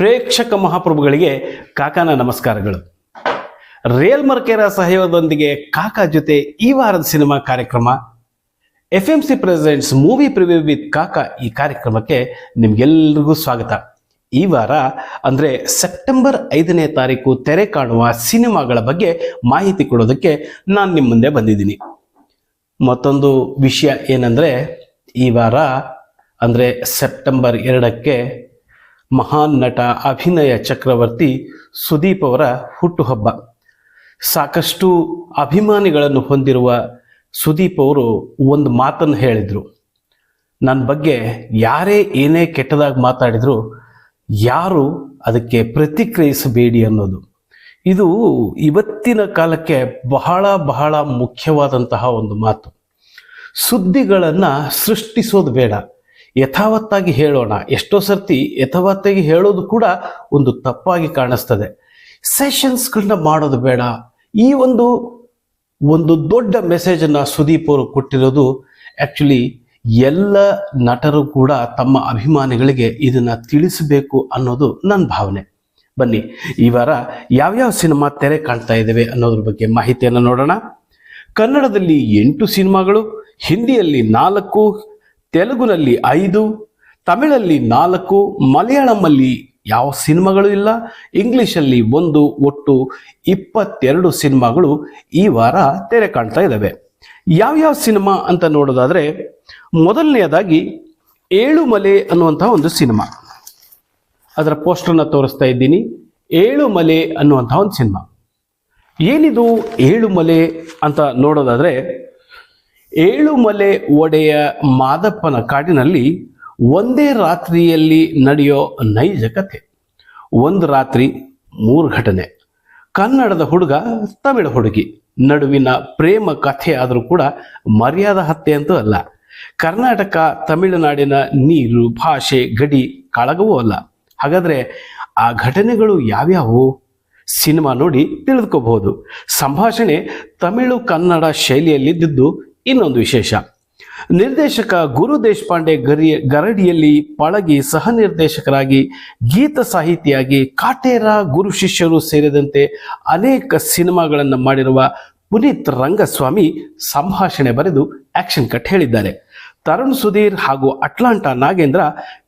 ಪ್ರೇಕ್ಷಕ ಮಹಾಪ್ರಭುಗಳಿಗೆ ಕಾಕಾನ ನಮಸ್ಕಾರಗಳು. ರೇಲ್ ಮರ್ಕೇರ ಸಹಯೋಗದೊಂದಿಗೆ ಕಾಕಾ ಜೊತೆ ಈ ವಾರದ ಸಿನಿಮಾ ಕಾರ್ಯಕ್ರಮ F M C presents movie preview with Kaka ಈ ಕಾರ್ಯಕ್ರಮಕ್ಕೆ ನಿಮ್ಗೆಲ್ರಿಗೂ ಸ್ವಾಗತ. ಈ ವಾರ ಅಂದರೆ ಸೆಪ್ಟೆಂಬರ್ ಐದನೇ ತಾರೀಕು ತೆರೆ ಕಾಣುವ ಸಿನಿಮಾಗಳ ಬಗ್ಗೆ ಮಾಹಿತಿ ಕೊಡೋದಕ್ಕೆ ನಾನು ನಿಮ್ಮ ಮುಂದೆ ಬಂದಿದ್ದೀನಿ. ಮತ್ತೊಂದು ವಿಷಯ ಏನಂದರೆ ಈ ವಾರ ಅಂದರೆ ಸೆಪ್ಟೆಂಬರ್ ಎರಡಕ್ಕೆ ಮಹಾನ್ ನಟ ಅಭಿನಯ ಚಕ್ರವರ್ತಿ ಸುದೀಪ್ ಅವರ ಹುಟ್ಟುಹಬ್ಬ. ಸಾಕಷ್ಟು ಅಭಿಮಾನಿಗಳನ್ನು ಹೊಂದಿರುವ ಸುದೀಪ್ ಅವರು ಒಂದು ಮಾತನ್ನು ಹೇಳಿದರು. ನನ್ನ ಬಗ್ಗೆ ಯಾರೇ ಏನೇ ಕೆಟ್ಟದಾಗಿ ಮಾತಾಡಿದ್ರು ಯಾರು ಅದಕ್ಕೆ ಪ್ರತಿಕ್ರಿಯಿಸಬೇಡಿ ಅನ್ನೋದು. ಇದು ಇವತ್ತಿನ ಕಾಲಕ್ಕೆ ಬಹಳ ಬಹಳ ಮುಖ್ಯವಾದಂತಹ ಒಂದು ಮಾತು. ಸುದ್ದಿಗಳನ್ನು ಸೃಷ್ಟಿಸೋದು ಬೇಡ. ಯಥಾವತ್ತಾಗಿ ಹೇಳೋಣ. ಎಷ್ಟೋ ಸರ್ತಿ ಯಥಾವತ್ತಾಗಿ ಹೇಳೋದು ಕೂಡ ಒಂದು ತಪ್ಪಾಗಿ ಕಾಣಿಸ್ತದೆ. ಸೆಷನ್ಸ್ಗಳನ್ನ ಮಾಡೋದು ಬೇಡ. ಈ ಒಂದು ಒಂದು ದೊಡ್ಡ ಮೆಸೇಜನ್ನು ಸುದೀಪ್ ಅವರು ಕೊಟ್ಟಿರೋದು ಆ್ಯಕ್ಚುಲಿ ಎಲ್ಲ ನಟರು ಕೂಡ ತಮ್ಮ ಅಭಿಮಾನಿಗಳಿಗೆ ಇದನ್ನು ತಿಳಿಸಬೇಕು ಅನ್ನೋದು ನನ್ನ ಭಾವನೆ. ಬನ್ನಿ, ಈ ವಾರ ಯಾವ್ಯಾವ ಸಿನಿಮಾ ತೆರೆ ಕಾಣ್ತಾ ಇದ್ದಾವೆ ಅನ್ನೋದ್ರ ಬಗ್ಗೆ ಮಾಹಿತಿಯನ್ನು ನೋಡೋಣ. ಕನ್ನಡದಲ್ಲಿ ಎಂಟು ಸಿನಿಮಾಗಳು, ಹಿಂದಿಯಲ್ಲಿ ನಾಲ್ಕು ತೆಲುಗುನಲ್ಲಿ ಐದು, ತಮಿಳಲ್ಲಿ ನಾಲ್ಕು ಮಲಯಾಳಮಲ್ಲಿ ಯಾವ ಸಿನಿಮಾಗಳು ಇಲ್ಲ? ಇಂಗ್ಲಿಷಲ್ಲಿ ಒಂದು, ಒಟ್ಟು ಇಪ್ಪತ್ತೆರಡು ಸಿನಿಮಾಗಳು ಈ ವಾರ ತೆರೆ ಕಾಣ್ತಾ ಇದ್ದಾವೆ ಯಾವ್ಯಾವ ಸಿನಿಮಾ ಅಂತ ನೋಡೋದಾದರೆ, ಮೊದಲನೆಯದಾಗಿ ಏಳು ಮಲೆ ಅನ್ನುವಂತಹ ಒಂದು ಸಿನಿಮಾ. ಅದರ ಪೋಸ್ಟರ್ನ ತೋರಿಸ್ತಾ ಇದ್ದೀನಿ. ಏಳು ಮಲೆ ಅನ್ನುವಂಥ ಒಂದು ಸಿನಿಮಾ. ಏನಿದು ಏಳು ಮಲೆ ಅಂತ ನೋಡೋದಾದ್ರೆ ಏಳುಮಲೆ ಒಡೆಯ ಮಾದಪ್ಪನ ಕಾಡಿನಲ್ಲಿ ಒಂದೇ ರಾತ್ರಿಯಲ್ಲಿ ನಡೆಯೋ ನೈಜ ಕಥೆ. ಒಂದು ರಾತ್ರಿ, ಮೂರು ಘಟನೆ. ಕನ್ನಡದ ಹುಡುಗ, ತಮಿಳ ಹುಡುಗಿ. ನಡುವಿನ ಪ್ರೇಮ ಕಥೆ ಆದರೂ ಕೂಡ ಮರ್ಯಾದ ಹತ್ಯೆ ಅಂತೂ ಅಲ್ಲ. ಕರ್ನಾಟಕ, ತಮಿಳುನಾಡಿನ ನೀರು, ಭಾಷೆ, ಗಡಿ ಕಾಳಗವೂ ಅಲ್ಲ. ಹಾಗಾದರೆ ಆ ಘಟನೆಗಳು ಯಾವ್ಯಾವು? ಸಿನಿಮಾ ನೋಡಿ ತಿಳಿದುಕೋಬಹುದು. ಸಂಭಾಷಣೆ ತಮಿಳು ಕನ್ನಡ ಶೈಲಿಯಲ್ಲಿದ್ದು ಇನ್ನೊಂದು ವಿಶೇಷ. ನಿರ್ದೇಶಕ ಗುರು ದೇಶಪಾಂಡೆ ಗರಿ, ಗರಡಿಯಲ್ಲಿ ಪಳಗಿ ಸಹ ನಿರ್ದೇಶಕರಾಗಿ ಗೀತ ಸಾಹಿತಿಯಾಗಿ ಕಾಟೇರ ಗುರು ಶಿಷ್ಯರು ಸೇರಿದಂತೆ ಅನೇಕ ಸಿನಿಮಾಗಳನ್ನು ಮಾಡಿರುವ ಪುನೀತ್ ರಂಗಸ್ವಾಮಿ ಸಂಭಾಷಣೆ ಬರೆದು ಆಕ್ಷನ್ ಕಟ್ ಹೇಳಿದ್ದಾರೆ. ತರುಣ್ ಸುಧೀರ್ ಹಾಗೂ ಅಟ್ಲಾಂಟಾ ನಾಗೇಂದ್ರ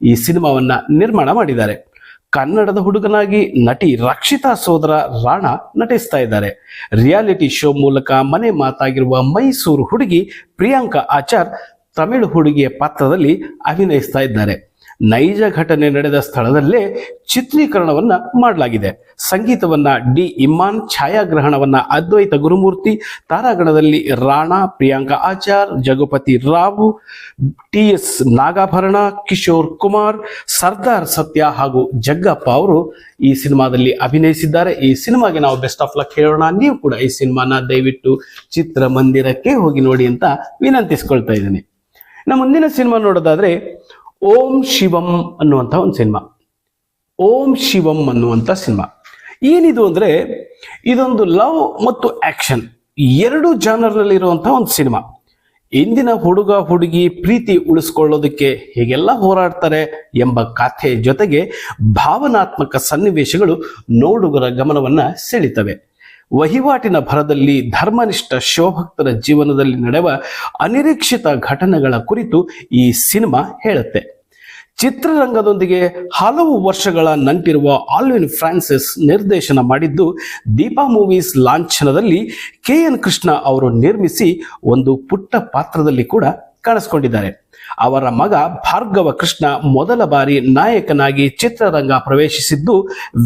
ಈ ಸಿನಿಮಾವನ್ನು ನಿರ್ಮಾಣ ಮಾಡಿದ್ದಾರೆ. ಕನ್ನಡದ ಹುಡುಗನಾಗಿ ನಟಿ ರಕ್ಷಿತಾ ಸೋದರ ರಾಣಾ ನಟಿಸ್ತಾ ಇದ್ದಾರೆ. ರಿಯಾಲಿಟಿ ಶೋ ಮೂಲಕ ಮನೆ ಮಾತಾಗಿರುವ ಮೈಸೂರು ಹುಡುಗಿ ಪ್ರಿಯಾಂಕಾ ಆಚಾರ್ ತಮಿಳು ಹುಡುಗಿಯ ಪಾತ್ರದಲ್ಲಿ ಅಭಿನಯಿಸ್ತಾ ಇದ್ದಾರೆ. ನೈಜ ಘಟನೆ ನಡೆದ ಸ್ಥಳದಲ್ಲೇ ಚಿತ್ರೀಕರಣವನ್ನ ಮಾಡಲಾಗಿದೆ. ಸಂಗೀತವನ್ನ ಡಿ ಇಮ್ಮಾನ್, ಛಾಯಾಗ್ರಹಣವನ್ನ ಅದ್ವೈತ ಗುರುಮೂರ್ತಿ, ತಾರಾಗಣದಲ್ಲಿ ರಾಣಾ, ಪ್ರಿಯಾಂಕಾ ಆಚಾರ್, ಜಗಪತಿ ರಾವ್ ಟಿ ಎಸ್ ನಾಗಾಭರಣ, ಕಿಶೋರ್ ಕುಮಾರ್, ಸರ್ದಾರ್ ಸತ್ಯ ಹಾಗೂ ಜಗ್ಗಪ್ಪ ಅವರು ಈ ಸಿನಿಮಾದಲ್ಲಿ ಅಭಿನಯಿಸಿದ್ದಾರೆ. ಈ ಸಿನಿಮಾಗೆ ನಾವು ಬೆಸ್ಟ್ ಆಫ್ ಲಕ್ ಹೇಳೋಣ. ನೀವು ಕೂಡ ಈ ಸಿನಿಮಾನ ದಯವಿಟ್ಟು ಚಿತ್ರಮಂದಿರಕ್ಕೆ ಹೋಗಿ ನೋಡಿ ಅಂತ ವಿನಂತಿಸ್ಕೊಳ್ತಾ ಇದ್ದೀನಿ. ನಮ್ಮ ಮುಂದಿನ ಸಿನಿಮಾ ನೋಡೋದಾದ್ರೆ ಓಂ ಶಿವಂ ಅನ್ನುವಂಥ ಒಂದು ಸಿನಿಮಾ. ಓಂ ಶಿವಂ ಅನ್ನುವಂಥ ಸಿನಿಮಾ. ಏನಿದು ಅಂದರೆ, ಇದೊಂದು ಲವ್ ಮತ್ತು ಆ್ಯಕ್ಷನ್ ಎರಡು ಜಾನರ್ನಲ್ಲಿರುವಂಥ ಒಂದು ಸಿನಿಮಾ. ಇಂದಿನ ಹುಡುಗ ಹುಡುಗಿ ಪ್ರೀತಿ ಉಳಿಸ್ಕೊಳ್ಳೋದಕ್ಕೆ ಹೇಗೆಲ್ಲ ಹೋರಾಡ್ತಾರೆ ಎಂಬ ಕಥೆ ಜೊತೆಗೆ ಭಾವನಾತ್ಮಕ ಸನ್ನಿವೇಶಗಳು ನೋಡುಗರ ಗಮನವನ್ನು ಸೆಳಿತವೆ. ವಹಿವಾಟಿನ ಭರದಲ್ಲಿ ಧರ್ಮನಿಷ್ಠ ಶಿವಭಕ್ತರ ಜೀವನದಲ್ಲಿ ನಡೆವ ಅನಿರೀಕ್ಷಿತ ಘಟನೆಗಳ ಕುರಿತು ಈ ಸಿನಿಮಾ ಹೇಳುತ್ತೆ. ಚಿತ್ರರಂಗದೊಂದಿಗೆ ಹಲವು ವರ್ಷಗಳ ನಂಟಿರುವ ಆಲ್ವಿನ್ ಫ್ರಾನ್ಸಿಸ್ ನಿರ್ದೇಶನ ಮಾಡಿದ್ದು, ದೀಪಾ ಮೂವೀಸ್ ಲಾಂಛನದಲ್ಲಿ ಕೆ ಎನ್ ಕೃಷ್ಣ ಅವರು ನಿರ್ಮಿಸಿ ಒಂದು ಪುಟ್ಟ ಪಾತ್ರದಲ್ಲಿ ಕೂಡ ಕಾಣಿಸ್ಕೊಂಡಿದ್ದಾರೆ. ಅವರ ಮಗ ಭಾರ್ಗವ ಕೃಷ್ಣ ಮೊದಲ ಬಾರಿ ನಾಯಕನಾಗಿ ಚಿತ್ರರಂಗ ಪ್ರವೇಶಿಸಿದ್ದು,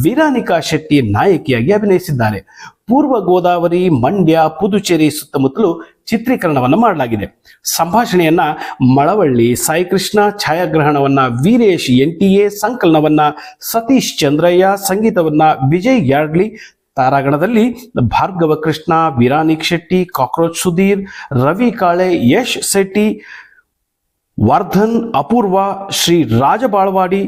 ವಿರಾನಿಕಾ ಶೆಟ್ಟಿ ನಾಯಕಿಯಾಗಿ ಅಭಿನಯಿಸಿದ್ದಾರೆ. ಪೂರ್ವ ಗೋದಾವರಿ, ಮಂಡ್ಯ, ಪುದುಚೇರಿ ಸುತ್ತಮುತ್ತಲು ಚಿತ್ರೀಕರಣವನ್ನು ಮಾಡಲಾಗಿದೆ. ಸಂಭಾಷಣೆಯನ್ನ ಮಳವಳ್ಳಿ ಸಾಯಿಕೃಷ್ಣ, ಛಾಯಾಗ್ರಹಣವನ್ನ ವೀರೇಶ್, ಎನ್ ಟಿ ಎ, ಸಂಕಲನವನ್ನ ಸತೀಶ್ ಚಂದ್ರಯ್ಯ, ಸಂಗೀತವನ್ನ ವಿಜಯ್ ಯಾರ್ಡ್ಲಿ ತಾರಾಗಣದಲ್ಲಿ ಭಾರ್ಗವ ಕೃಷ್ಣ ವೀರಾನಿಕ್ ಶೆಟ್ಟಿ, ಕಾಕ್ರೋಚ್ ಸುಧೀರ್, ರವಿ ಕಾಳೆ, ಯಶ್ ಶೆಟ್ಟಿ, ವರ್ಧನ್ ಅಪೂರ್ವ, ಶ್ರೀ ರಾಜಬಾಳವಾಡಿ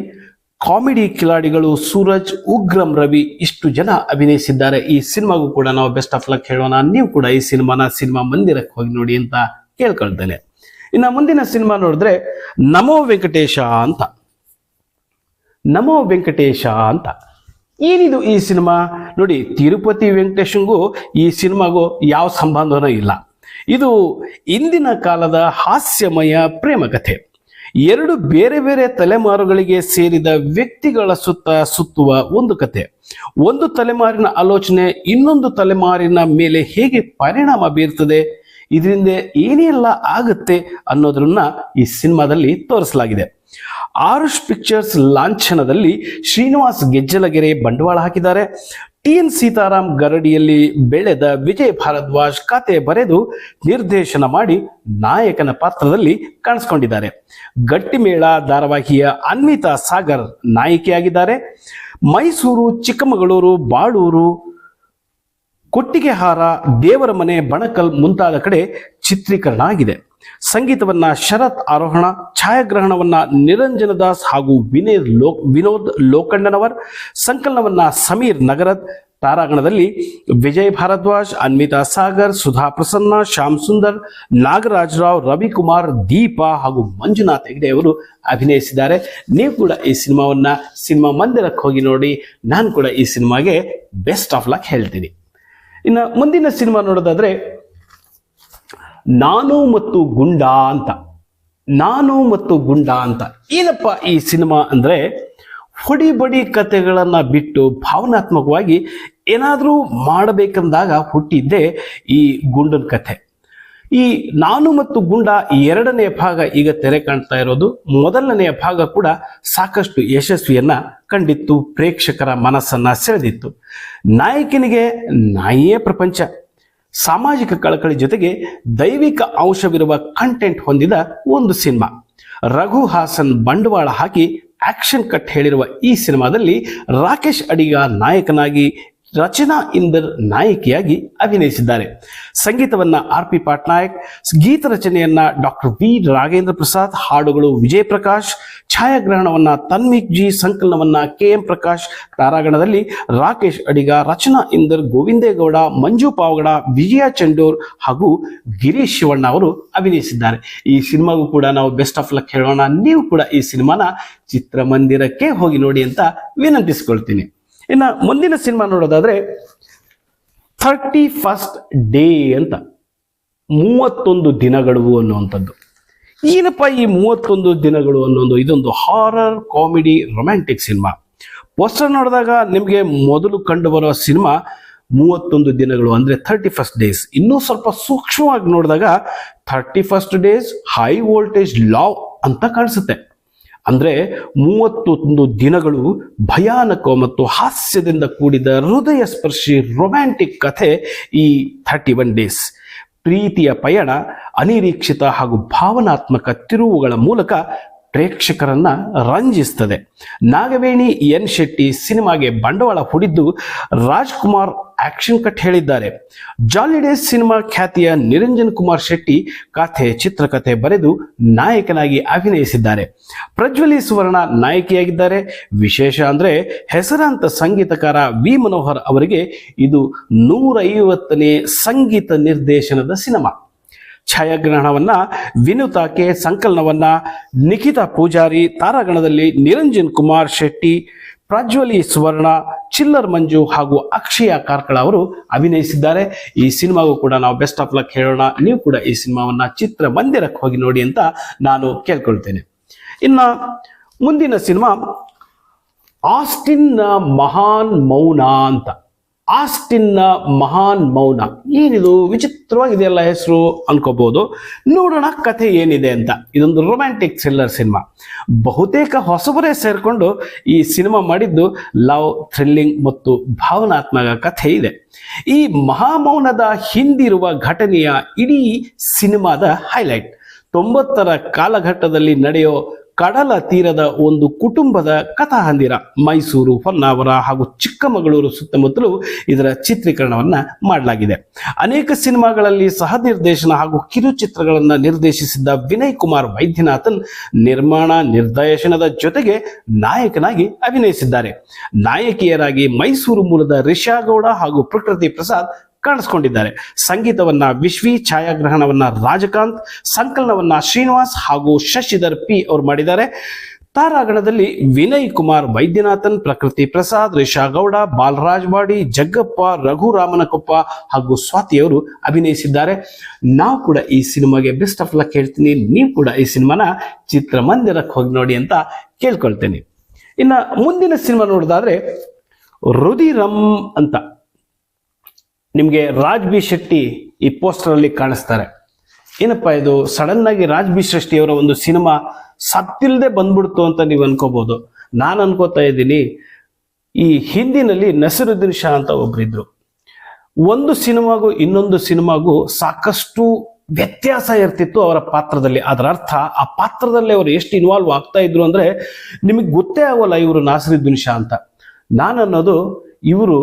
ಕಾಮಿಡಿ ಕಿಲಾಡಿಗಳು ಸೂರಜ್, ಉಗ್ರಂ, ರವಿ ಇಷ್ಟು ಜನ ಅಭಿನಯಿಸಿದ್ದಾರೆ. ಈ ಸಿನಿಮಾಗೂ ಕೂಡ ನಾವು ಬೆಸ್ಟ್ ಆಫ್ ಲಕ್ ಹೇಳೋಣ. ನೀವು ಕೂಡ ಈ ಸಿನಿಮಾನ ಸಿನಿಮಾ ಮಂದಿರಕ್ಕೆ ಹೋಗಿ ನೋಡಿ ಅಂತ ಕೇಳ್ಕೊಳ್ತೇನೆ. ಇನ್ನು ಮುಂದಿನ ಸಿನಿಮಾ ನೋಡಿದ್ರೆ ನಮೋ ವೆಂಕಟೇಶ ಅಂತ. ನಮೋ ವೆಂಕಟೇಶ ಅಂತ. ಏನಿದು ಈ ಸಿನಿಮಾ? ನೋಡಿ, ತಿರುಪತಿ ವೆಂಕಟೇಶಂಗೂ ಈ ಸಿನಿಮಾಗೂ ಯಾವ ಸಂಬಂಧನೂ ಇಲ್ಲ. ಇದು ಇಂದಿನ ಕಾಲದ ಹಾಸ್ಯಮಯ ಪ್ರೇಮ ಕಥೆ ಎರಡು ಬೇರೆ ಬೇರೆ ತಲೆಮಾರುಗಳಿಗೆ ಸೇರಿದ ವ್ಯಕ್ತಿಗಳ ಸುತ್ತ ಸುತ್ತುವ ಒಂದು ಕತೆ. ಒಂದು ತಲೆಮಾರಿನ ಆಲೋಚನೆ ಇನ್ನೊಂದು ತಲೆಮಾರಿನ ಮೇಲೆ ಹೇಗೆ ಪರಿಣಾಮ ಬೀರ್ತದೆ, ಇದರಿಂದ ಏನೆಲ್ಲ ಆಗುತ್ತೆ ಅನ್ನೋದನ್ನ ಈ ಸಿನಿಮಾದಲ್ಲಿ ತೋರಿಸಲಾಗಿದೆ. ಆರುಷ್ ಪಿಕ್ಚರ್ಸ್ ಲಾಂಛನದಲ್ಲಿ ಶ್ರೀನಿವಾಸ್ ಗೆಜ್ಜಲಗೆರೆ ಬಂಡವಾಳ ಹಾಕಿದ್ದಾರೆ. ಟಿ ಎನ್ ಸೀತಾರಾಮ್ ಗರಡಿಯಲ್ಲಿ ಬೆಳೆದ ವಿಜಯ್ ಭಾರದ್ವಾಜ್ ಕತೆ ಬರೆದು ನಿರ್ದೇಶನ ಮಾಡಿ ನಾಯಕನ ಪಾತ್ರದಲ್ಲಿ ಕಾಣಿಸ್ಕೊಂಡಿದ್ದಾರೆ. ಗಟ್ಟಿಮೇಳ ಧಾರಾವಾಹಿಯ ಅನ್ವಿತಾ ಸಾಗರ್ ನಾಯಕಿಯಾಗಿದ್ದಾರೆ. ಮೈಸೂರು, ಚಿಕ್ಕಮಗಳೂರು, ಬಾಳೂರು, ಕೊಟ್ಟಿಗೆಹಾರ ದೇವರ ಮನೆ ಬಣಕಲ್ ಮುಂತಾದ ಕಡೆ ಚಿತ್ರೀಕರಣ ಆಗಿದೆ. ಸಂಗೀತವನ್ನ ಶರತ್ ಆರೋಹಣ, ಛಾಯಾಗ್ರಹಣವನ್ನ ನಿರಂಜನ ದಾಸ್ ಹಾಗೂ ವಿನಯ್ ಲೋ ವಿನೋದ್ ಲೋಕಣ್ಣನವರ್ ಸಂಕಲನವನ್ನ ಸಮೀರ್ ನಗರದ್ ತಾರಾಗಣದಲ್ಲಿ ವಿಜಯ್ ಭಾರದ್ವಾಜ್, ಅನ್ವಿತಾ ಸಾಗರ್, ಸುಧಾ ಪ್ರಸನ್ನ, ಶ್ಯಾಮ್ ಸುಂದರ್ ನಾಗರಾಜ್ ರಾವ್ ರವಿಕುಮಾರ್, ದೀಪ ಹಾಗೂ ಮಂಜುನಾಥ್ ಹೆಗ್ಡೆ ಅವರು ಅಭಿನಯಿಸಿದ್ದಾರೆ. ನೀವು ಕೂಡ ಈ ಸಿನಿಮಾವನ್ನ ಸಿನಿಮಾ ಮಂದಿರಕ್ಕೆ ಹೋಗಿ ನೋಡಿ, ನಾನು ಕೂಡ ಈ ಸಿನಿಮಾಗೆ ಬೆಸ್ಟ್ ಆಫ್ ಲಕ್ ಹೇಳ್ತೀನಿ. ಇನ್ನು ಮುಂದಿನ ಸಿನಿಮಾ ನೋಡೋದಾದ್ರೆ ನಾನು ಮತ್ತು ಗುಂಡ ಅಂತ. ನಾನು ಮತ್ತು ಗುಂಡ ಅಂತ. ಏನಪ್ಪ ಈ ಸಿನಿಮಾ ಅಂದರೆ ಹೊಡಿ ಬಡಿ ಕಥೆಗಳನ್ನು ಬಿಟ್ಟು ಭಾವನಾತ್ಮಕವಾಗಿ ಏನಾದರೂ ಮಾಡಬೇಕಂದಾಗ ಹುಟ್ಟಿದ್ದೆ ಈ ಗುಂಡನ ಕಥೆ. ಈ ನಾನು ಮತ್ತು ಗುಂಡ ಎರಡನೆಯ ಭಾಗ ಈಗ ತೆರೆ ಕಾಣ್ತಾ ಇರೋದು. ಮೊದಲನೆಯ ಭಾಗ ಕೂಡ ಸಾಕಷ್ಟು ಯಶಸ್ವಿಯನ್ನ ಕಂಡಿತ್ತು, ಪ್ರೇಕ್ಷಕರ ಮನಸ್ಸನ್ನ ಸೆಳೆದಿತ್ತು. ನಾಯಕನಿಗೆ ನಾಯಿಯೇ ಪ್ರಪಂಚ. ಸಾಮಾಜಿಕ ಕಳಕಳಿ ಜೊತೆಗೆ ದೈವಿಕ ಅಂಶವಿರುವ ಕಂಟೆಂಟ್ ಹೊಂದಿದ ಒಂದು ಸಿನಿಮಾ. ರಘು ಹಾಸನ್ ಬಂಡವಾಳ ಹಾಕಿ ಆಕ್ಷನ್ ಕಟ್ ಹೇಳಿರುವ ಈ ಸಿನಿಮಾದಲ್ಲಿ ರಾಕೇಶ್ ಅಡಿಗ ನಾಯಕನಾಗಿ ರಚನಾ ಇಂದರ್ ನಾಯಕಿಯಾಗಿ ಅಭಿನಯಿಸಿದ್ದಾರೆ. ಸಂಗೀತವನ್ನ ಆರ್ ಪಿ ಪಾಟ್ನಾಯಕ್, ಗೀತ ರಚನೆಯನ್ನ ಡಾಕ್ಟರ್ ವಿ ರಾಘೇಂದ್ರ ಪ್ರಸಾದ್, ಹಾಡುಗಳು ವಿಜಯ್ ಪ್ರಕಾಶ್ ಛಾಯಾಗ್ರಹಣವನ್ನ ತನ್ಮಿಕ್ ಜಿ, ಸಂಕಲನವನ್ನ ಕೆ ಎಂ ಪ್ರಕಾಶ್, ತಾರಾಗಣದಲ್ಲಿ ರಾಕೇಶ್ ಅಡಿಗ, ರಚನಾ ಇಂದರ್ ಗೋವಿಂದೇಗೌಡ, ಮಂಜು ಪಾವಗಡ, ವಿಜಯ ಚಂಡೂರ್ ಹಾಗೂ ಗಿರೀಶ್ ಶಿವಣ್ಣ ಅವರು ಅಭಿನಯಿಸಿದ್ದಾರೆ. ಈ ಸಿನಿಮಾಗೂ ಕೂಡ ನಾವು ಬೆಸ್ಟ್ ಆಫ್ ಲಕ್ ಹೇಳೋಣ. ನೀವು ಕೂಡ ಈ ಸಿನಿಮಾನ ಚಿತ್ರಮಂದಿರಕ್ಕೆ ಹೋಗಿ ನೋಡಿ ಅಂತ ವಿನಂತಿಸ್ಕೊಳ್ತೀನಿ. ಇನ್ನು ಮುಂದಿನ ಸಿನಿಮಾ ನೋಡೋದಾದ್ರೆ ಥರ್ಟಿ ಫಸ್ಟ್ ಡೇ ಅಂತ. ಮೂವತ್ತೊಂದು ದಿನಗಳು ಅನ್ನುವಂಥದ್ದು. ಏನಪ್ಪ ಈ ಮೂವತ್ತೊಂದು ದಿನಗಳು ಅನ್ನೋದು? ಇದೊಂದು horror comedy romantic cinema. Poster ನೋಡಿದಾಗ ನಿಮಗೆ ಮೊದಲು ಕಂಡು ಬರೋ ಸಿನಿಮಾ ಮೂವತ್ತೊಂದು ದಿನಗಳು, ಅಂದರೆ ಥರ್ಟಿ ಫಸ್ಟ್ ಡೇಸ್ ಇನ್ನೂ ಸ್ವಲ್ಪ ಸೂಕ್ಷ್ಮವಾಗಿ ನೋಡಿದಾಗ thirty first days high voltage love ಅಂತ ಕಾಣಿಸುತ್ತೆ. ಅಂದ್ರೆ ಮೂವತ್ತೊಂದು ದಿನಗಳು ಭಯಾನಕ ಮತ್ತು ಹಾಸ್ಯದಿಂದ ಕೂಡಿದ ಹೃದಯ ಸ್ಪರ್ಶಿ ರೊಮ್ಯಾಂಟಿಕ್ ಕಥೆ ಈ ಥರ್ಟಿ ಒನ್ ಡೇಸ್ ಪ್ರೀತಿಯ ಪಯಣ, ಅನಿರೀಕ್ಷಿತ ಹಾಗೂ ಭಾವನಾತ್ಮಕ ತಿರುವುಗಳ ಮೂಲಕ ಪ್ರೇಕ್ಷಕರನ್ನ ರಂಜಿಸ್ತದೆ. ನಾಗವೇಣಿ ಎನ್ ಶೆಟ್ಟಿ ಸಿನಿಮಾಗೆ ಬಂಡವಾಳ ಹೂಡಿದ್ದು ರಾಜ್ಕುಮಾರ್ ಆಕ್ಷನ್ ಕಟ್ ಹೇಳಿದ್ದಾರೆ. ಜಾಲಿಡೇಸ್ ಸಿನಿಮಾ ಖ್ಯಾತಿಯ ನಿರಂಜನ್ ಕುಮಾರ್ ಶೆಟ್ಟಿ ಕಥೆ, ಚಿತ್ರಕಥೆ ಬರೆದು ನಾಯಕನಾಗಿ ಅಭಿನಯಿಸಿದ್ದಾರೆ. ಪ್ರಜ್ವಲಿ ಸುವರ್ಣ ನಾಯಕಿಯಾಗಿದ್ದಾರೆ. ವಿಶೇಷ ಅಂದ್ರೆ ಹೆಸರಾಂತ ಸಂಗೀತಕಾರ ವಿ ಮನೋಹರ್ ಅವರಿಗೆ ಇದು ನೂರೈವತ್ತನೇ ಸಂಗೀತ ನಿರ್ದೇಶನದ ಸಿನಿಮಾ. ಛಾಯಾಗ್ರಹಣವನ್ನ ವಿನುತಾಕೆ ಸಂಕಲನವನ್ನು ನಿಖಿತಾ ಪೂಜಾರಿ, ತಾರಾಗಣದಲ್ಲಿ ನಿರಂಜನ್ ಕುಮಾರ್ ಶೆಟ್ಟಿ, ಪ್ರಜ್ವಲಿ ಸುವರ್ಣ, ಚಿಲ್ಲರ್ ಮಂಜು ಹಾಗೂ ಅಕ್ಷಯ ಕಾರ್ಕಳ ಅವರು ಅಭಿನಯಿಸಿದ್ದಾರೆ. ಈ ಸಿನಿಮಾಗೂ ಕೂಡ ನಾವು ಬೆಸ್ಟ್ ಆಫ್ ಲಕ್ ಹೇಳೋಣ. ನೀವು ಕೂಡ ಈ ಸಿನಿಮಾವನ್ನ ಚಿತ್ರ ಮಂದಿರಕ್ಕೆ ಹೋಗಿ ನೋಡಿ ಅಂತ ನಾನು ಕೇಳ್ಕೊಳ್ತೇನೆ. ಇನ್ನ ಮುಂದಿನ ಸಿನಿಮಾ ಆಸ್ಟಿನ್ನ ಮಹಾನ್ ಮೌನ ಅಂತ. ಆಸ್ಟಿನ್ನ ಮಹಾನ್ ಮೌನ. ಏನಿದು? ವಿಚಿತ್ರವಾಗಿದೆಯಲ್ಲ ಹೆಸರು? ಅನ್ಕೋಬಹುದು ನೋಡೋಣ ಕಥೆ ಏನಿದೆ ಅಂತ. ಇದೊಂದು ರೊಮ್ಯಾಂಟಿಕ್ ಥ್ರಿಲ್ಲರ್ ಸಿನಿಮಾ ಬಹುತೇಕ ಹೊಸಬರೇ ಸೇರಿಕೊಂಡು ಈ ಸಿನಿಮಾ ಮಾಡಿದ್ದು ಲವ್ ಥ್ರಿಲ್ಲಿಂಗ್ ಮತ್ತು ಭಾವನಾತ್ಮಕ ಕಥೆ ಇದೆ. ಈ ಮಹಾಮೌನದ ಹಿಂದಿರುವ ಘಟನೆಯ ಇಡೀ ಸಿನಿಮಾದ ಹೈಲೈಟ್ ತೊಂಬತ್ತರ ಕಾಲಘಟ್ಟದಲ್ಲಿ ನಡೆಯೋ ಕಡಲ ತೀರದ ಒಂದು ಕುಟುಂಬದ ಕಥಾಹಂದಿರ ಮೈಸೂರು, ಹೊನ್ನಾವರ ಹಾಗೂ ಚಿಕ್ಕಮಗಳೂರು ಸುತ್ತಮುತ್ತಲು ಇದರ ಚಿತ್ರೀಕರಣವನ್ನ ಮಾಡಲಾಗಿದೆ. ಅನೇಕ ಸಿನಿಮಾಗಳಲ್ಲಿ ಸಹ ನಿರ್ದೇಶನ ಹಾಗೂ ಕಿರುಚಿತ್ರಗಳನ್ನು ನಿರ್ದೇಶಿಸಿದ್ದ ವಿನಯ್ ಕುಮಾರ್ ವೈದ್ಯನಾಥನ್ ನಿರ್ಮಾಣ, ನಿರ್ದೇಶನದ ಜೊತೆಗೆ ನಾಯಕನಾಗಿ ಅಭಿನಯಿಸಿದ್ದಾರೆ. ನಾಯಕಿಯರಾಗಿ ಮೈಸೂರು ಮೂಲದ ರಿಷಾ ಗೌಡ ಹಾಗೂ ಪ್ರಕೃತಿ ಪ್ರಸಾದ್ ಕಾಣಿಸ್ಕೊಂಡಿದ್ದಾರೆ. ಸಂಗೀತವನ್ನ ವಿಶ್ವಿ, ಛಾಯಾಗ್ರಹಣವನ್ನ ರಾಜಕಾಂತ್, ಸಂಕಲನವನ್ನ ಶ್ರೀನಿವಾಸ್ ಹಾಗೂ ಶಶಿಧರ್ ಪಿ ಅವರು ಮಾಡಿದ್ದಾರೆ. ತಾರಾಗಣದಲ್ಲಿ ವಿನಯ್ ಕುಮಾರ್, ವೈದ್ಯನಾಥನ್, ಪ್ರಕೃತಿ ಪ್ರಸಾದ್, ರಿಷಾ ಗೌಡ ಬಾಲರಾಜ್ ಬಾಡಿ ಜಗ್ಗಪ್ಪ, ರಘುರಾಮನಕೊಪ್ಪ ಹಾಗೂ ಸ್ವಾತಿಯವರು ಅಭಿನಯಿಸಿದ್ದಾರೆ. ನಾವು ಕೂಡ ಈ ಸಿನಿಮಾಗೆ ಬೆಸ್ಟ್ ಆಫ್ ಲಕ್ ಹೇಳ್ತೀನಿ. ನೀವು ಕೂಡ ಈ ಸಿನಿಮಾನ ಚಿತ್ರಮಂದಿರಕ್ಕೆ ಹೋಗಿ ನೋಡಿ ಅಂತ ಕೇಳ್ಕೊಳ್ತೇನೆ. ಇನ್ನ ಮುಂದಿನ ಸಿನಿಮಾ ನೋಡೋದಾದ್ರೆ ರುದಿರಂ ಅಂತ. ನಿಮಗೆ ರಾಜ್ ಬಿ ಶೆಟ್ಟಿ ಈ ಪೋಸ್ಟರಲ್ಲಿ ಕಾಣಿಸ್ತಾರೆ. ಏನಪ್ಪ ಇದು? ಸಡನ್ ಆಗಿ ರಾಜ್ ಬಿ ಶೆಟ್ಟಿಯವರ ಒಂದು ಸಿನಿಮಾ ಸತ್ತಿಲ್ಲದೆ ಬಂದ್ಬಿಡ್ತು ಅಂತ ನೀವು ಅನ್ಕೋಬಹುದು ನಾನು ಅನ್ಕೋತಾ ಇದ್ದೀನಿ, ಈ ಹಿಂದಿನಲ್ಲಿ ನಸಿರುದ್ದೀನ್ ಶಾ ಅಂತ ಒಬ್ರಿದ್ರು. ಒಂದು ಸಿನಿಮಾಗೂ ಇನ್ನೊಂದು ಸಿನಿಮಾಗೂ ಸಾಕಷ್ಟು ವ್ಯತ್ಯಾಸ ಇರ್ತಿತ್ತು ಅವರ ಪಾತ್ರದಲ್ಲಿ. ಅದರ ಅರ್ಥ, ಆ ಪಾತ್ರದಲ್ಲಿ ಅವರು ಎಷ್ಟು ಇನ್ವಾಲ್ವ್ ಆಗ್ತಾ ಇದ್ರು ಅಂದ್ರೆ ನಿಮಗೆ ಗೊತ್ತೇ ಆಗೋಲ್ಲ ಇವರು ನಾಸರುದ್ದೀನ್ ಶಾ ಅಂತ. ನಾನು ಅನ್ನೋದು ಇವರು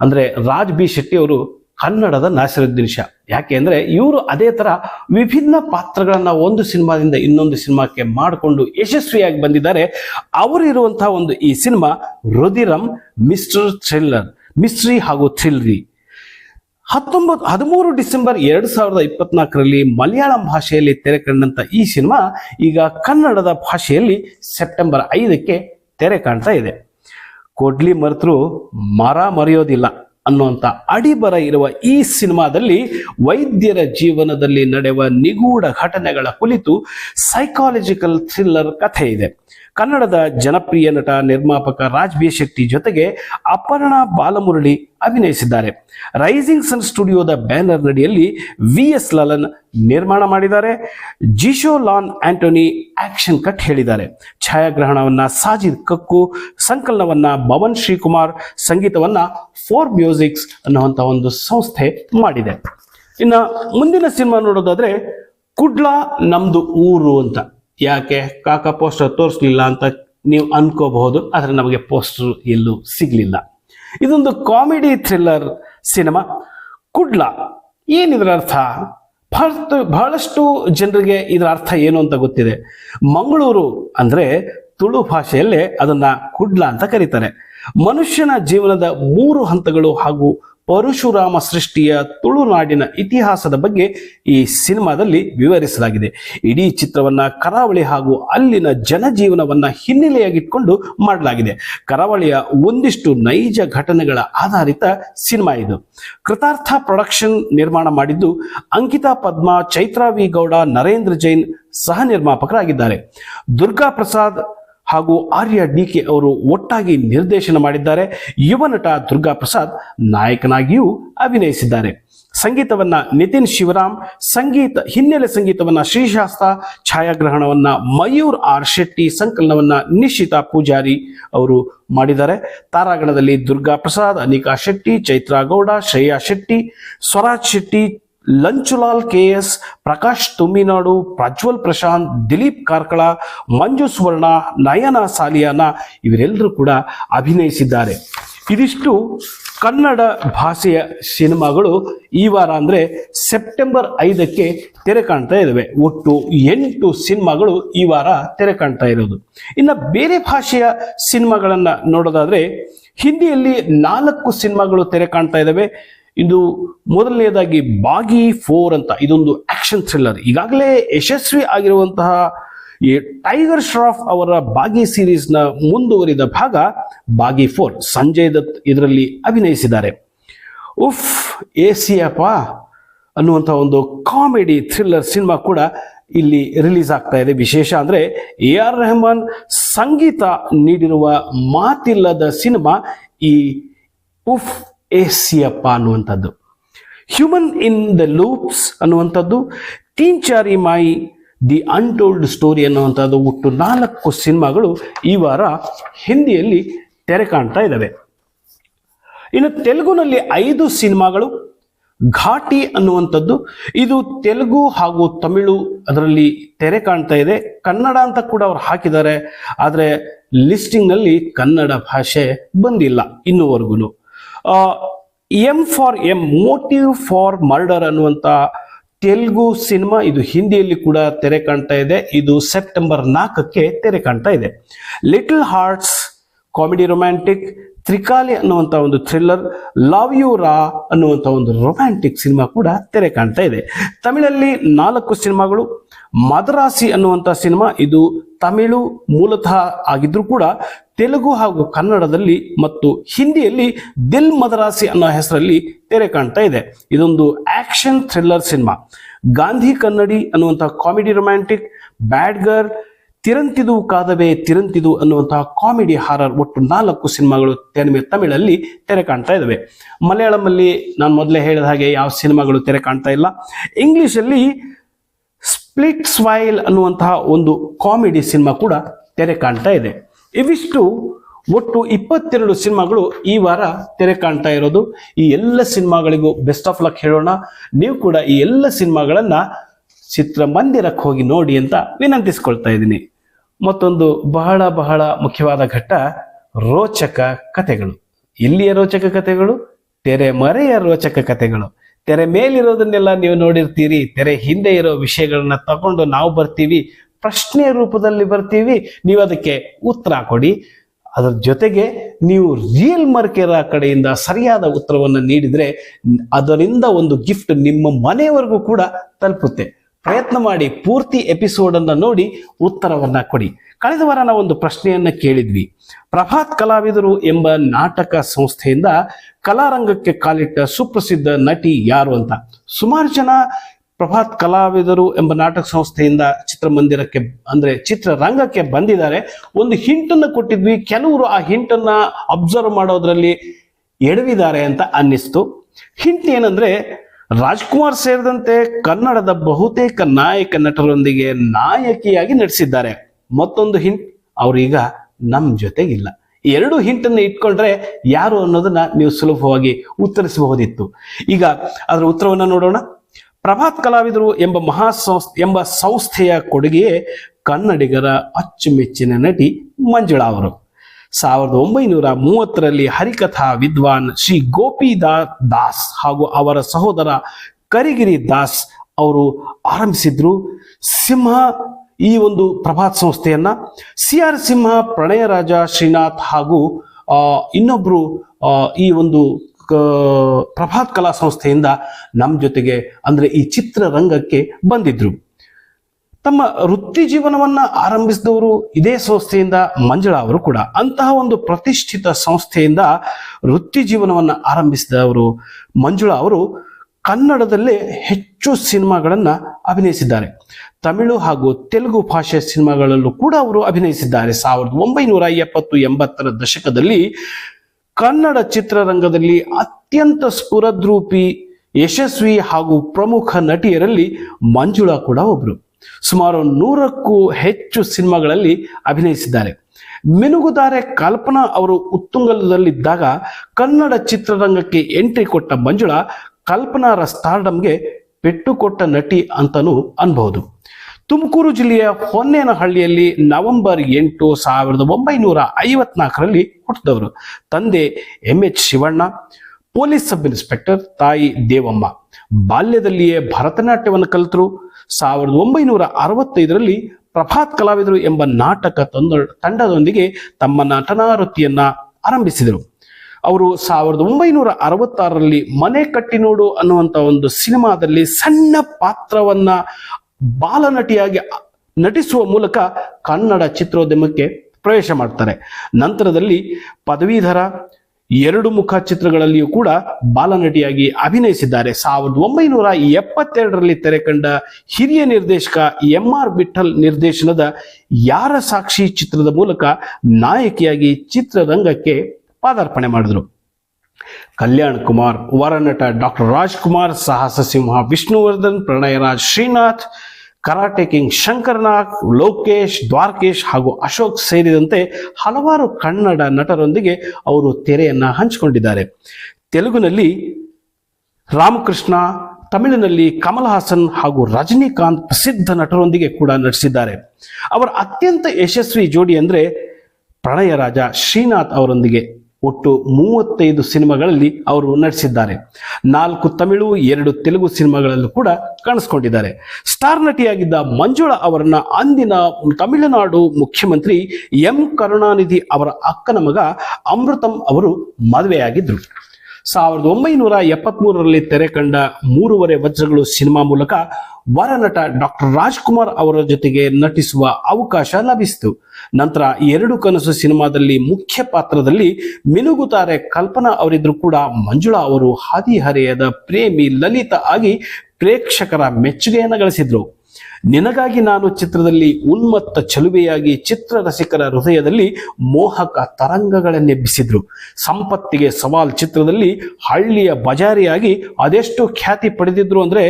ಅಂದ್ರೆ ರಾಜ್ ಬಿ ಶೆಟ್ಟಿ ಅವರು ಕನ್ನಡದ ನಾಸಿರುದ್ದೀನ್ ಶಾ ಯಾಕೆ ಅಂದರೆ ಇವರು ಅದೇ ತರ ವಿಭಿನ್ನ ಪಾತ್ರಗಳನ್ನು ಒಂದು ಸಿನಿಮಾದಿಂದ ಇನ್ನೊಂದು ಸಿನಿಮಾಕ್ಕೆ ಮಾಡಿಕೊಂಡು ಯಶಸ್ವಿಯಾಗಿ ಬಂದಿದ್ದಾರೆ. ಅವರು ಇರುವಂತಹ ಒಂದು ಈ cinema Rudhiram mister thriller, mystery ಹಾಗೂ ಥ್ರಿಲ್ರಿ. ಹತ್ತೊಂಬತ್ತು ಹದಿಮೂರು ಡಿಸೆಂಬರ್ ಎರಡು ಸಾವಿರದ ಇಪ್ಪತ್ನಾಲ್ಕರಲ್ಲಿ ಮಲಯಾಳಂ ಭಾಷೆಯಲ್ಲಿ ತೆರೆ ಕಂಡಂಥ ಈ ಸಿನಿಮಾ ಈಗ ಕನ್ನಡದ ಭಾಷೆಯಲ್ಲಿ ಸೆಪ್ಟೆಂಬರ್ ಐದಕ್ಕೆ ತೆರೆ ಕಾಣ್ತಾ ಇದೆ. ಕೊಡ್ಲಿ ಮರೆತರು ಮರ ಮರೆಯೋದಿಲ್ಲ ಅನ್ನುವಂಥ ಅಡಿಬರ ಇರುವ ಈ ಸಿನಿಮಾದಲ್ಲಿ ವೈದ್ಯರ ಜೀವನದಲ್ಲಿ ನಡೆಯುವ ನಿಗೂಢ ಘಟನೆಗಳ ಕುರಿತು ಸೈಕಾಲಜಿಕಲ್ ಥ್ರಿಲ್ಲರ್ ಕಥೆ ಇದೆ. ಕನ್ನಡದ ಜನಪ್ರಿಯ ನಟ, ನಿರ್ಮಾಪಕ ರಾಜ್ ಬಿ ಶೆಟ್ಟಿ ಜೊತೆಗೆ ಅಪರ್ಣಾ ಬಾಲಮುರಳಿ ಅಭಿನಯಿಸಿದ್ದಾರೆ. ರೈಸಿಂಗ್ ಸನ್ ಸ್ಟುಡಿಯೋದ ಬ್ಯಾನರ್ ನಡಿಯಲ್ಲಿ ವಿ ಎಸ್ ಲಲನ್ ನಿರ್ಮಾಣ ಮಾಡಿದ್ದಾರೆ. ಜಿಶೋ ಲಾನ್ ಆಂಟೋನಿ ಆಕ್ಷನ್ ಕಟ್ ಹೇಳಿದ್ದಾರೆ. ಛಾಯಾಗ್ರಹಣವನ್ನ ಸಾಜಿದ್ ಕಕ್ಕು, ಸಂಕಲನವನ್ನ ಭವನ್ ಶ್ರೀಕುಮಾರ್, ಸಂಗೀತವನ್ನ ಫೋರ್ ಮ್ಯೂಸಿಕ್ಸ್ ಅನ್ನುವಂತ ಒಂದು ಸಂಸ್ಥೆ ಮಾಡಿದೆ. ಇನ್ನ ಮುಂದಿನ ಸಿನಿಮಾ ನೋಡೋದಾದ್ರೆ ಕುಡ್ಲಾ ನಮ್ದು ಊರು ಅಂತ. ಯಾಕೆ? ಕಾಕ ಪೋಸ್ಟರ್ ತೋರಿಸ್ಲಿಲ್ಲ ಅಂತ ನೀವು ಅನ್ಕೋಬಹುದು, ಆದರೆ ನಮಗೆ ಪೋಸ್ಟರ್ ಎಲ್ಲೂ ಸಿಗಲಿಲ್ಲ. ಇದೊಂದು ಕಾಮಿಡಿ ಥ್ರಿಲ್ಲರ್ ಸಿನಿಮಾ ಕುಡ್ಲ ಏನಿದ್ರ ಅರ್ಥ? ಬಹಳಷ್ಟು ಬಹಳಷ್ಟು ಜನರಿಗೆ ಇದರ ಅರ್ಥ ಏನು ಅಂತ ಗೊತ್ತಿದೆ. ಮಂಗಳೂರು ಅಂದರೆ ತುಳು ಭಾಷೆಯಲ್ಲೇ ಅದನ್ನ ಕುಡ್ಲ ಅಂತ ಕರೀತಾರೆ. ಮನುಷ್ಯನ ಜೀವನದ ಮೂರು ಹಂತಗಳು ಹಾಗೂ ಪರಶುರಾಮ ಸೃಷ್ಟಿಯ ತುಳುನಾಡಿನ ಇತಿಹಾಸದ ಬಗ್ಗೆ ಈ ಸಿನಿಮಾದಲ್ಲಿ ವಿವರಿಸಲಾಗಿದೆ. ಇಡೀ ಚಿತ್ರವನ್ನ ಕರಾವಳಿ ಹಾಗೂ ಅಲ್ಲಿನ ಜನಜೀವನವನ್ನ ಹಿನ್ನೆಲೆಯಾಗಿಟ್ಕೊಂಡು ಮಾಡಲಾಗಿದೆ. ಕರಾವಳಿಯ ಒಂದಿಷ್ಟು ನೈಜ ಘಟನೆಗಳ ಆಧಾರಿತ ಸಿನಿಮಾ ಇದು. ಕೃತಾರ್ಥ ಪ್ರೊಡಕ್ಷನ್ ನಿರ್ಮಾಣ ಮಾಡಿದ್ದು ಅಂಕಿತಾ ಪದ್ಮ, ಚೈತ್ರಾ ವಿ ಗೌಡ, ನರೇಂದ್ರ ಜೈನ್ ಸಹ ನಿರ್ಮಾಪಕರಾಗಿದ್ದಾರೆ. ದುರ್ಗಾ ಪ್ರಸಾದ್ ಹಾಗೂ ಆರ್ಯ ಡಿ ಕೆ ಅವರು ಒಟ್ಟಾಗಿ ನಿರ್ದೇಶನ ಮಾಡಿದ್ದಾರೆ. ಯುವ ನಟ ದುರ್ಗಾ ಪ್ರಸಾದ್ ನಾಯಕನಾಗಿಯೂ ಅಭಿನಯಿಸಿದ್ದಾರೆ. ಸಂಗೀತವನ್ನ ನಿತಿನ್ ಶಿವರಾಮ್, ಸಂಗೀತ ಹಿನ್ನೆಲೆ ಸಂಗೀತವನ್ನ ಶ್ರೀಶಾಸ್ತ್ರ ಛಾಯಾಗ್ರಹಣವನ್ನ ಮಯೂರ್ ಆರ್ ಶೆಟ್ಟಿ ಸಂಕಲನವನ್ನ ನಿಶಿತಾ ಪೂಜಾರಿ ಅವರು ಮಾಡಿದ್ದಾರೆ. ತಾರಾಗಣದಲ್ಲಿ ದುರ್ಗಾ ಪ್ರಸಾದ್, ಅನಿಕಾ ಶೆಟ್ಟಿ, ಚೈತ್ರಾ ಗೌಡ, ಶ್ರೇಯಾ ಶೆಟ್ಟಿ, ಸ್ವರಾಜ್ ಶೆಟ್ಟಿ ಲಂಚುಲಾಲ್ ಕೆ ಎಸ್, ಪ್ರಕಾಶ್ ತುಮ್ಮಿನಾಡು ಪ್ರಜ್ವಲ್ ಪ್ರಶಾಂತ್, ದಿಲೀಪ್ ಕಾರ್ಕಳ, ಮಂಜು ಸುವರ್ಣ, ನಯನ ಸಾಲಿಯಾನ ಇವರೆಲ್ಲರೂ ಕೂಡ ಅಭಿನಯಿಸಿದ್ದಾರೆ. ಇದಿಷ್ಟು ಕನ್ನಡ ಭಾಷೆಯ ಸಿನಿಮಾಗಳು ಈ ವಾರ ಅಂದರೆ ಸೆಪ್ಟೆಂಬರ್ ಐದಕ್ಕೆ ತೆರೆ ಕಾಣ್ತಾ ಇದ್ದಾವೆ. ಒಟ್ಟು ಎಂಟು ಸಿನಿಮಾಗಳು ಈ ವಾರ ತೆರೆ ಕಾಣ್ತಾ ಇರೋದು. ಇನ್ನು ಬೇರೆ ಭಾಷೆಯ ಸಿನಿಮಾಗಳನ್ನು ನೋಡೋದಾದರೆ, ಹಿಂದಿಯಲ್ಲಿ ನಾಲ್ಕು ಸಿನಿಮಾಗಳು ತೆರೆ ಕಾಣ್ತಾ ಇದ್ದಾವೆ. ಇದು ಮೊದಲನೆಯದಾಗಿ ಬಾಗಿ ಫೋರ್ ಅಂತ, ಇದೊಂದು ಆಕ್ಷನ್ ಥ್ರಿಲ್ಲರ್ ಈಗಾಗಲೇ ಯಶಸ್ವಿ ಆಗಿರುವಂತಹ ಈ ಟೈಗರ್ ಶ್ರಾಫ್ ಅವರ ಬಾಗಿ ಸೀರೀಸ್ನ ಮುಂದುವರಿದ ಭಾಗ ಬಾಗಿ ಫೋರ್, ಸಂಜಯ್ ದತ್ ಇದರಲ್ಲಿ ಅಭಿನಯಿಸಿದ್ದಾರೆ. ಉಫ್, ಏಸಿಯಪ್ಪ ಅನ್ನುವಂಥ ಒಂದು ಕಾಮಿಡಿ ಥ್ರಿಲ್ಲರ್ ಸಿನಿಮಾ ಕೂಡ ಇಲ್ಲಿ ರಿಲೀಸ್ ಆಗ್ತಾ ಇದೆ. ವಿಶೇಷ ಅಂದರೆ ಎ ಆರ್ ರೆಹಮಾನ್ ಸಂಗೀತ ನೀಡಿರುವ ಮಾತಿಲ್ಲದ ಸಿನಿಮಾ ಈ ಉಫ್ ಏಸಿಯಪ್ಪ ಅನ್ನುವಂಥದ್ದು. ಹ್ಯೂಮನ್ ಇನ್ ದ ಲೂಪ್ಸ್ ಅನ್ನುವಂಥದ್ದು. ತೀನ್ ಚಾರಿ ಮಾಯಿ ದಿ ಅನ್ಟೋಲ್ಡ್ ಸ್ಟೋರಿ ಅನ್ನುವಂಥದ್ದು. ಒಟ್ಟು ನಾಲ್ಕು ಸಿನಿಮಾಗಳು ಈ ವಾರ ಹಿಂದಿಯಲ್ಲಿ ತೆರೆ ಕಾಣ್ತಾ ಇದ್ದಾವೆ. ಇನ್ನು ತೆಲುಗುನಲ್ಲಿ ಐದು ಸಿನಿಮಾಗಳು. ಘಾಟಿ ಅನ್ನುವಂಥದ್ದು. ಇದು ತೆಲುಗು ಹಾಗೂ ತಮಿಳು ಅದರಲ್ಲಿ ತೆರೆ ಕಾಣ್ತಾ ಇದೆ. ಕನ್ನಡ ಅಂತ ಕೂಡ ಅವ್ರು ಹಾಕಿದ್ದಾರೆ. ಆದರೆ ಲಿಸ್ಟಿಂಗ್ನಲ್ಲಿ ಕನ್ನಡ ಭಾಷೆ ಬಂದಿಲ್ಲ ಇನ್ನೂವರೆಗೂ. M for M motive for murder ಅನ್ನುವಂಥ ತೆಲುಗು ಸಿನಿಮಾ, ಇದು ಹಿಂದಿಯಲ್ಲಿ ಕೂಡ ತೆರೆ ಕಾಣ್ತಾ ಇದೆ. ಇದು ಸೆಪ್ಟೆಂಬರ್ ನಾಲ್ಕಕ್ಕೆ ತೆರೆ ಕಾಣ್ತಾ ಇದೆ. Little hearts comedy romantic Thrikaali ಅನ್ನುವಂಥ ಒಂದು ಥ್ರಿಲ್ಲರ್ ಲವ್ ಯು ರಾ ಅನ್ನುವಂಥ ಒಂದು ರೊಮ್ಯಾಂಟಿಕ್ ಸಿನಿಮಾ ಕೂಡ ತೆರೆ ಕಾಣ್ತಾ ಇದೆ. ತಮಿಳಲ್ಲಿ ನಾಲ್ಕು ಸಿನಿಮಾಗಳು, ಮದರಾಸಿ ಅನ್ನುವಂಥ ಸಿನಿಮಾ, ಇದು ತಮಿಳು ಮೂಲತಃ ಆಗಿದ್ರೂ ಕೂಡ ತೆಲುಗು ಹಾಗೂ ಕನ್ನಡದಲ್ಲಿ ಮತ್ತು ಹಿಂದಿಯಲ್ಲಿ ದಿಲ್ ಮದರಾಸಿ ಅನ್ನೋ ಹೆಸರಲ್ಲಿ ತೆರೆ ಕಾಣ್ತಾ ಇದೆ. ಇದೊಂದು action thriller cinema. Gandhi Kannadi ಅನ್ನುವಂತಹ ಕಾಮಿಡಿ ರೊಮ್ಯಾಂಟಿಕ್, ಬ್ಯಾಡ್ ಗರ್ಲ್, ತಿರಂತಿದು ಕಾದವೆ ತಿರಂತಿದು ಅನ್ನುವಂತಹ ಕಾಮಿಡಿ ಹಾರರ್ ಒಟ್ಟು ನಾಲ್ಕು ಸಿನಿಮಾಗಳು ತೆನಿಮೆ ತಮಿಳಲ್ಲಿ ತೆರೆ ಕಾಣ್ತಾ ಇದ್ದಾವೆ ಮಲಯಾಳಮಲ್ಲಿ ನಾನು ಮೊದಲೇ ಹೇಳಿದ ಹಾಗೆ ಯಾವ ಸಿನಿಮಾಗಳು ತೆರೆ ಕಾಣ್ತಾ ಇಲ್ಲ. ಇಂಗ್ಲಿಷಲ್ಲಿ ಸ್ಪ್ಲಿಟ್ ಸ್ವೈಲ್ ಅನ್ನುವಂತಹ ಒಂದು ಕಾಮಿಡಿ ಸಿನಿಮಾ ಕೂಡ ತೆರೆ ಕಾಣ್ತಾ ಇದೆ. ಇವಿಷ್ಟು ಒಟ್ಟು ಇಪ್ಪತ್ತೆರಡು ಸಿನಿಮಾಗಳು ಈ ವಾರ ತೆರೆ ಕಾಣ್ತಾ ಇರೋದು. ಈ ಎಲ್ಲ ಸಿನಿಮಾಗಳಿಗೂ ಬೆಸ್ಟ್ ಆಫ್ ಲಕ್ ಹೇಳೋಣ. ನೀವು ಕೂಡ ಈ ಎಲ್ಲ ಸಿನಿಮಾಗಳನ್ನ ಚಿತ್ರಮಂದಿರಕ್ಕೆ ಹೋಗಿ ನೋಡಿ ಅಂತ ವಿನಂತಿಸ್ಕೊಳ್ತಾ ಇದ್ದೀನಿ. ಮತ್ತೊಂದು ಬಹಳ ಬಹಳ ಮುಖ್ಯವಾದ ಘಟ್ಟ ರೋಚಕ ಕಥೆಗಳು. ಇಲ್ಲಿಯ ರೋಚಕ ಕಥೆಗಳು, ತೆರೆ ಮರೆಯ ರೋಚಕ ಕಥೆಗಳು. ತೆರೆ ಮೇಲಿರೋದನ್ನೆಲ್ಲ ನೀವು ನೋಡಿರ್ತೀರಿ, ತೆರೆ ಹಿಂದೆ ಇರೋ ವಿಷಯಗಳನ್ನ ತಗೊಂಡು ನಾವು ಬರ್ತೀವಿ. ಪ್ರಶ್ನೆ ರೂಪದಲ್ಲಿ ಬರ್ತೀವಿ, ನೀವು ಅದಕ್ಕೆ ಉತ್ತರ ಕೊಡಿ. ಅದರ ಜೊತೆಗೆ ನೀವು ರಿಯಲ್ ಮರ್ಕೆರ ಕಡೆಯಿಂದ ಸರಿಯಾದ ಉತ್ತರವನ್ನು ನೀಡಿದರೆ ಅದರಿಂದ ಒಂದು ಗಿಫ್ಟ್ ನಿಮ್ಮ ಮನೆಯವರೆಗೂ ಕೂಡ ತಲುಪುತ್ತೆ. ಪ್ರಯತ್ನ ಮಾಡಿ, ಪೂರ್ತಿ ಎಪಿಸೋಡನ್ನು ನೋಡಿ ಉತ್ತರವನ್ನು ಕೊಡಿ. ಕಳೆದ ವಾರ ನಾವು ಒಂದು ಪ್ರಶ್ನೆಯನ್ನು ಕೇಳಿದ್ವಿ. ಪ್ರಭಾತ್ ಕಲಾವಿದರು ಎಂಬ ನಾಟಕ ಸಂಸ್ಥೆಯಿಂದ ಕಲಾರಂಗಕ್ಕೆ ಕಾಲಿಟ್ಟ ಸುಪ್ರಸಿದ್ಧ ನಟಿ ಯಾರು ಅಂತ. ಸುಮಾರು ಜನ ಪ್ರಭಾತ್ ಕಲಾವಿದರು ಎಂಬ ನಾಟಕ ಸಂಸ್ಥೆಯಿಂದ ಚಿತ್ರಮಂದಿರಕ್ಕೆ, ಅಂದ್ರೆ ಚಿತ್ರರಂಗಕ್ಕೆ ಬಂದಿದ್ದಾರೆ. ಒಂದು ಹಿಂಟನ್ನು ಕೊಟ್ಟಿದ್ವಿ. ಕೆಲವರು ಆ ಹಿಂಟನ್ನ ಅಬ್ಸರ್ವ್ ಮಾಡೋದ್ರಲ್ಲಿ ಎಡವಿದ್ದಾರೆ ಅಂತ ಅನ್ನಿಸ್ತು. ಹಿಂಟ್ ಏನಂದ್ರೆ, ರಾಜ್ಕುಮಾರ್ ಸೇರಿದಂತೆ ಕನ್ನಡದ ಬಹುತೇಕ ನಾಯಕ ನಟರೊಂದಿಗೆ ನಾಯಕಿಯಾಗಿ ನಟಿಸಿದ್ದಾರೆ. ಮತ್ತೊಂದು ಹಿಂಟ್, ಅವ್ರೀಗ ನಮ್ಮ ಜೊತೆಗಿಲ್ಲ. ಎರಡು ಹಿಂಟನ್ನು ಇಟ್ಕೊಂಡ್ರೆ ಯಾರು ಅನ್ನೋದನ್ನ ನೀವು ಸುಲಭವಾಗಿ ಉತ್ತರಿಸಬಹುದಿತ್ತು. ಈಗ ಅದರ ಉತ್ತರವನ್ನು ನೋಡೋಣ. ಪ್ರಭಾತ್ ಕಲಾವಿದರು ಎಂಬ ಮಹಾ ಎಂಬ ಸಂಸ್ಥೆಯ ಕೊಡುಗೆಯೇ ಕನ್ನಡಿಗರ ಅಚ್ಚುಮೆಚ್ಚಿನ ನಟಿ ಮಂಜುಳಾ ಅವರು. ಸಾವಿರದ ಒಂಬೈನೂರ ಮೂವತ್ತರಲ್ಲಿ ಹರಿಕಥಾ ವಿದ್ವಾನ್ ಶ್ರೀ ಗೋಪಿದಾ ದಾಸ್ ಹಾಗೂ ಅವರ ಸಹೋದರ ಕರಿಗಿರಿ ದಾಸ್ ಅವರು ಆರಂಭಿಸಿದ್ರು. ಸಿಂಹ ಈ ಒಂದು ಪ್ರಭಾತ್ ಸಂಸ್ಥೆಯನ್ನ. ಸಿ ಆರ್ ಸಿಂಹ, ಪ್ರಣಯರಾಜ ಶ್ರೀನಾಥ್ ಹಾಗೂ ಇನ್ನೊಬ್ರು ಈ ಒಂದು ಪ್ರಭಾತ್ ಕಲಾ ಸಂಸ್ಥೆಯಿಂದ ನಮ್ಮ ಜೊತೆಗೆ ಅಂದರೆ ಈ ಚಿತ್ರರಂಗಕ್ಕೆ ಬಂದಿದ್ರು. ತಮ್ಮ ವೃತ್ತಿ ಜೀವನವನ್ನ ಆರಂಭಿಸಿದವರು ಇದೇ ಸಂಸ್ಥೆಯಿಂದ ಮಂಜುಳಾ ಅವರು ಕೂಡ. ಅಂತಹ ಒಂದು ಪ್ರತಿಷ್ಠಿತ ಸಂಸ್ಥೆಯಿಂದ ವೃತ್ತಿ ಜೀವನವನ್ನ ಆರಂಭಿಸಿದವರು ಮಂಜುಳಾ ಅವರು ಕನ್ನಡದಲ್ಲೇ ಹೆಚ್ಚು ಸಿನಿಮಾಗಳನ್ನು ಅಭಿನಯಿಸಿದ್ದಾರೆ. ತಮಿಳು ಹಾಗೂ ತೆಲುಗು ಭಾಷೆ ಸಿನಿಮಾಗಳಲ್ಲೂ ಕೂಡ ಅವರು ಅಭಿನಯಿಸಿದ್ದಾರೆ. ಸಾವಿರದ ಒಂಬೈನೂರ ಎಪ್ಪತ್ತು ಎಂಬತ್ತರ ದಶಕದಲ್ಲಿ ಕನ್ನಡ ಚಿತ್ರರಂಗದಲ್ಲಿ ಅತ್ಯಂತ ಸ್ಫುರದ್ರೂಪಿ, ಯಶಸ್ವಿ ಹಾಗೂ ಪ್ರಮುಖ ನಟಿಯರಲ್ಲಿ ಮಂಜುಳಾ ಕೂಡ ಒಬ್ರು. ಸುಮಾರು ನೂರಕ್ಕೂ ಹೆಚ್ಚು ಸಿನಿಮಾಗಳಲ್ಲಿ ಅಭಿನಯಿಸಿದ್ದಾರೆ. ಮಿನುಗುದಾರೆ ಕಲ್ಪನಾ ಅವರು ಉತ್ತುಂಗಲದಲ್ಲಿದ್ದಾಗ ಕನ್ನಡ ಚಿತ್ರರಂಗಕ್ಕೆ ಎಂಟ್ರಿ ಕೊಟ್ಟ ಮಂಜುಳಾ ಕಲ್ಪನಾರ ಸ್ಟಾರ್ಡಮ್ಗೆ ಪೆಟ್ಟು ಕೊಟ್ಟ ನಟಿ ಅಂತಲೂ ಅನ್ಬಹುದು. ತುಮಕೂರು ಜಿಲ್ಲೆಯ ಹೊನ್ನೇನಹಳ್ಳಿಯಲ್ಲಿ ನವೆಂಬರ್ ಎಂಟು ಸಾವಿರದ ಒಂಬೈನೂರ ಐವತ್ನಾಲ್ಕರಲ್ಲಿ ಹುಟ್ಟಿದವರು. ತಂದೆ M H Shivanna, police sub inspector ತಾಯಿ ದೇವಮ್ಮ. ಬಾಲ್ಯದಲ್ಲಿಯೇ ಭರತನಾಟ್ಯವನ್ನು ಕಲಿತರು. ಸಾವಿರದ ಒಂಬೈನೂರ ಅರವತ್ತೈದರಲ್ಲಿ ಪ್ರಭಾತ್ ಕಲಾವಿದರು ಎಂಬ ನಾಟಕ ತಂದ, ತಂಡದೊಂದಿಗೆ ತಮ್ಮ ನಟನಾ ವೃತ್ತಿಯನ್ನ ಆರಂಭಿಸಿದರು. ಅವರು ಸಾವಿರದ ಒಂಬೈನೂರ ಅರವತ್ತಾರರಲ್ಲಿ ಮನೆ ಕಟ್ಟಿನೋಡು ಅನ್ನುವಂಥ ಒಂದು ಸಿನಿಮಾದಲ್ಲಿ ಸಣ್ಣ ಪಾತ್ರವನ್ನ ಬಾಲನಟಿಯಾಗಿ ನಟಿಸುವ ಮೂಲಕ ಕನ್ನಡ ಚಿತ್ರೋದ್ಯಮಕ್ಕೆ ಪ್ರವೇಶ ಮಾಡ್ತಾರೆ. ನಂತರದಲ್ಲಿ ಪದವೀಧರ ಎರಡು ಮುಖ ಚಿತ್ರಗಳಲ್ಲಿಯೂ ಕೂಡ ಬಾಲನಟಿಯಾಗಿ ಅಭಿನಯಿಸಿದ್ದಾರೆ. ಸಾವಿರದ ಒಂಬೈನೂರ ಎಪ್ಪತ್ತೆರಡರಲ್ಲಿ ತೆರೆಕಂಡ ಹಿರಿಯ ನಿರ್ದೇಶಕ ಎಂ ಆರ್ ವಿಠಲ್ ನಿರ್ದೇಶನದ ಯಾರ ಸಾಕ್ಷಿ ಚಿತ್ರದ ಮೂಲಕ ನಾಯಕಿಯಾಗಿ ಚಿತ್ರರಂಗಕ್ಕೆ ಪಾದಾರ್ಪಣೆ ಮಾಡಿದ್ರು. Kalyan Kumar ವರನಟ doctor Rajkumar, Sahasa Simha, Vishnuvardhan, Pranayaraj Srinath, karate king Shankarnag, Lokesh, Dwarakesh ಹಾಗೂ ಅಶೋಕ್ ಸೇರಿದಂತೆ ಹಲವಾರು ಕನ್ನಡ ನಟರೊಂದಿಗೆ ಅವರು ತೆರೆಯನ್ನ ಹಂಚಿಕೊಂಡಿದ್ದಾರೆ. ತೆಲುಗಿನಲ್ಲಿ ರಾಮಕೃಷ್ಣ, ತಮಿಳಿನಲ್ಲಿ ಕಮಲ್ ಹಾಸನ್ ಹಾಗೂ ರಜನಿಕಾಂತ್ ಪ್ರಸಿದ್ಧ ನಟರೊಂದಿಗೆ ಕೂಡ ನಟಿಸಿದ್ದಾರೆ. ಅವರ ಅತ್ಯಂತ ಯಶಸ್ವಿ ಜೋಡಿ ಅಂದ್ರೆ ಪ್ರಣಯರಾಜ ಶ್ರೀನಾಥ್ ಅವರೊಂದಿಗೆ ಒಟ್ಟು ಮೂವತ್ತೈದು ಸಿನಿಮಾಗಳಲ್ಲಿ ಅವರು ನಟಿಸಿದ್ದಾರೆ. ನಾಲ್ಕು ತಮಿಳು, ಎರಡು ತೆಲುಗು ಸಿನಿಮಾಗಳಲ್ಲೂ ಕೂಡ ಕಾಣಿಸ್ಕೊಂಡಿದ್ದಾರೆ. ಸ್ಟಾರ್ ನಟಿಯಾಗಿದ್ದ ಮಂಜುಳಾ ಅವರನ್ನ ಅಂದಿನ ತಮಿಳುನಾಡು ಮುಖ್ಯಮಂತ್ರಿ ಎಂ. ಕರುಣಾನಿಧಿ ಅವರ ಅಕ್ಕನ ಮಗ ಅಮೃತಂ ಅವರು ಮದುವೆಯಾಗಿದ್ರು ಸಾವಿರದ ಒಂಬೈನೂರ ಎಪ್ಪತ್ಮೂರರಲ್ಲಿ ತೆರೆ ಕಂಡ ಮೂರುವರೆ ವಜ್ರಗಳು ಸಿನಿಮಾ ಮೂಲಕ ವರನಟ ಡಾಕ್ಟರ್ ರಾಜ್ಕುಮಾರ್ ಅವರ ಜೊತೆಗೆ ನಟಿಸುವ ಅವಕಾಶ ಲಭಿಸಿತು. ನಂತರ ಎರಡು ಕನಸು ಸಿನಿಮಾದಲ್ಲಿ ಮುಖ್ಯ ಪಾತ್ರದಲ್ಲಿ ಮಿನುಗುತ್ತಾರೆ ಕಲ್ಪನಾ ಅವರಿದ್ರು ಕೂಡ ಮಂಜುಳಾ ಅವರು ಹದಿಹರೆಯದ ಪ್ರೇಮಿ ಲಲಿತಾ ಆಗಿ ಪ್ರೇಕ್ಷಕರ ಮೆಚ್ಚುಗೆಯನ್ನು ಗಳಿಸಿದ್ರು. ನಿನಗಾಗಿ ನಾನು ಚಿತ್ರದಲ್ಲಿ ಉನ್ಮತ್ತ ಚಲುವೆಯಾಗಿ ಚಿತ್ರ ರಸಿಕರ ಹೃದಯದಲ್ಲಿ ಮೋಹಕ ತರಂಗಗಳನ್ನೆಬ್ಬಿಸಿದ್ರು. ಸಂಪತ್ತಿಗೆ ಸವಾಲ್ ಚಿತ್ರದಲ್ಲಿ ಹಳ್ಳಿಯ ಬಜಾರಿಯಾಗಿ ಅದೆಷ್ಟು ಖ್ಯಾತಿ ಪಡೆದಿದ್ರು ಅಂದ್ರೆ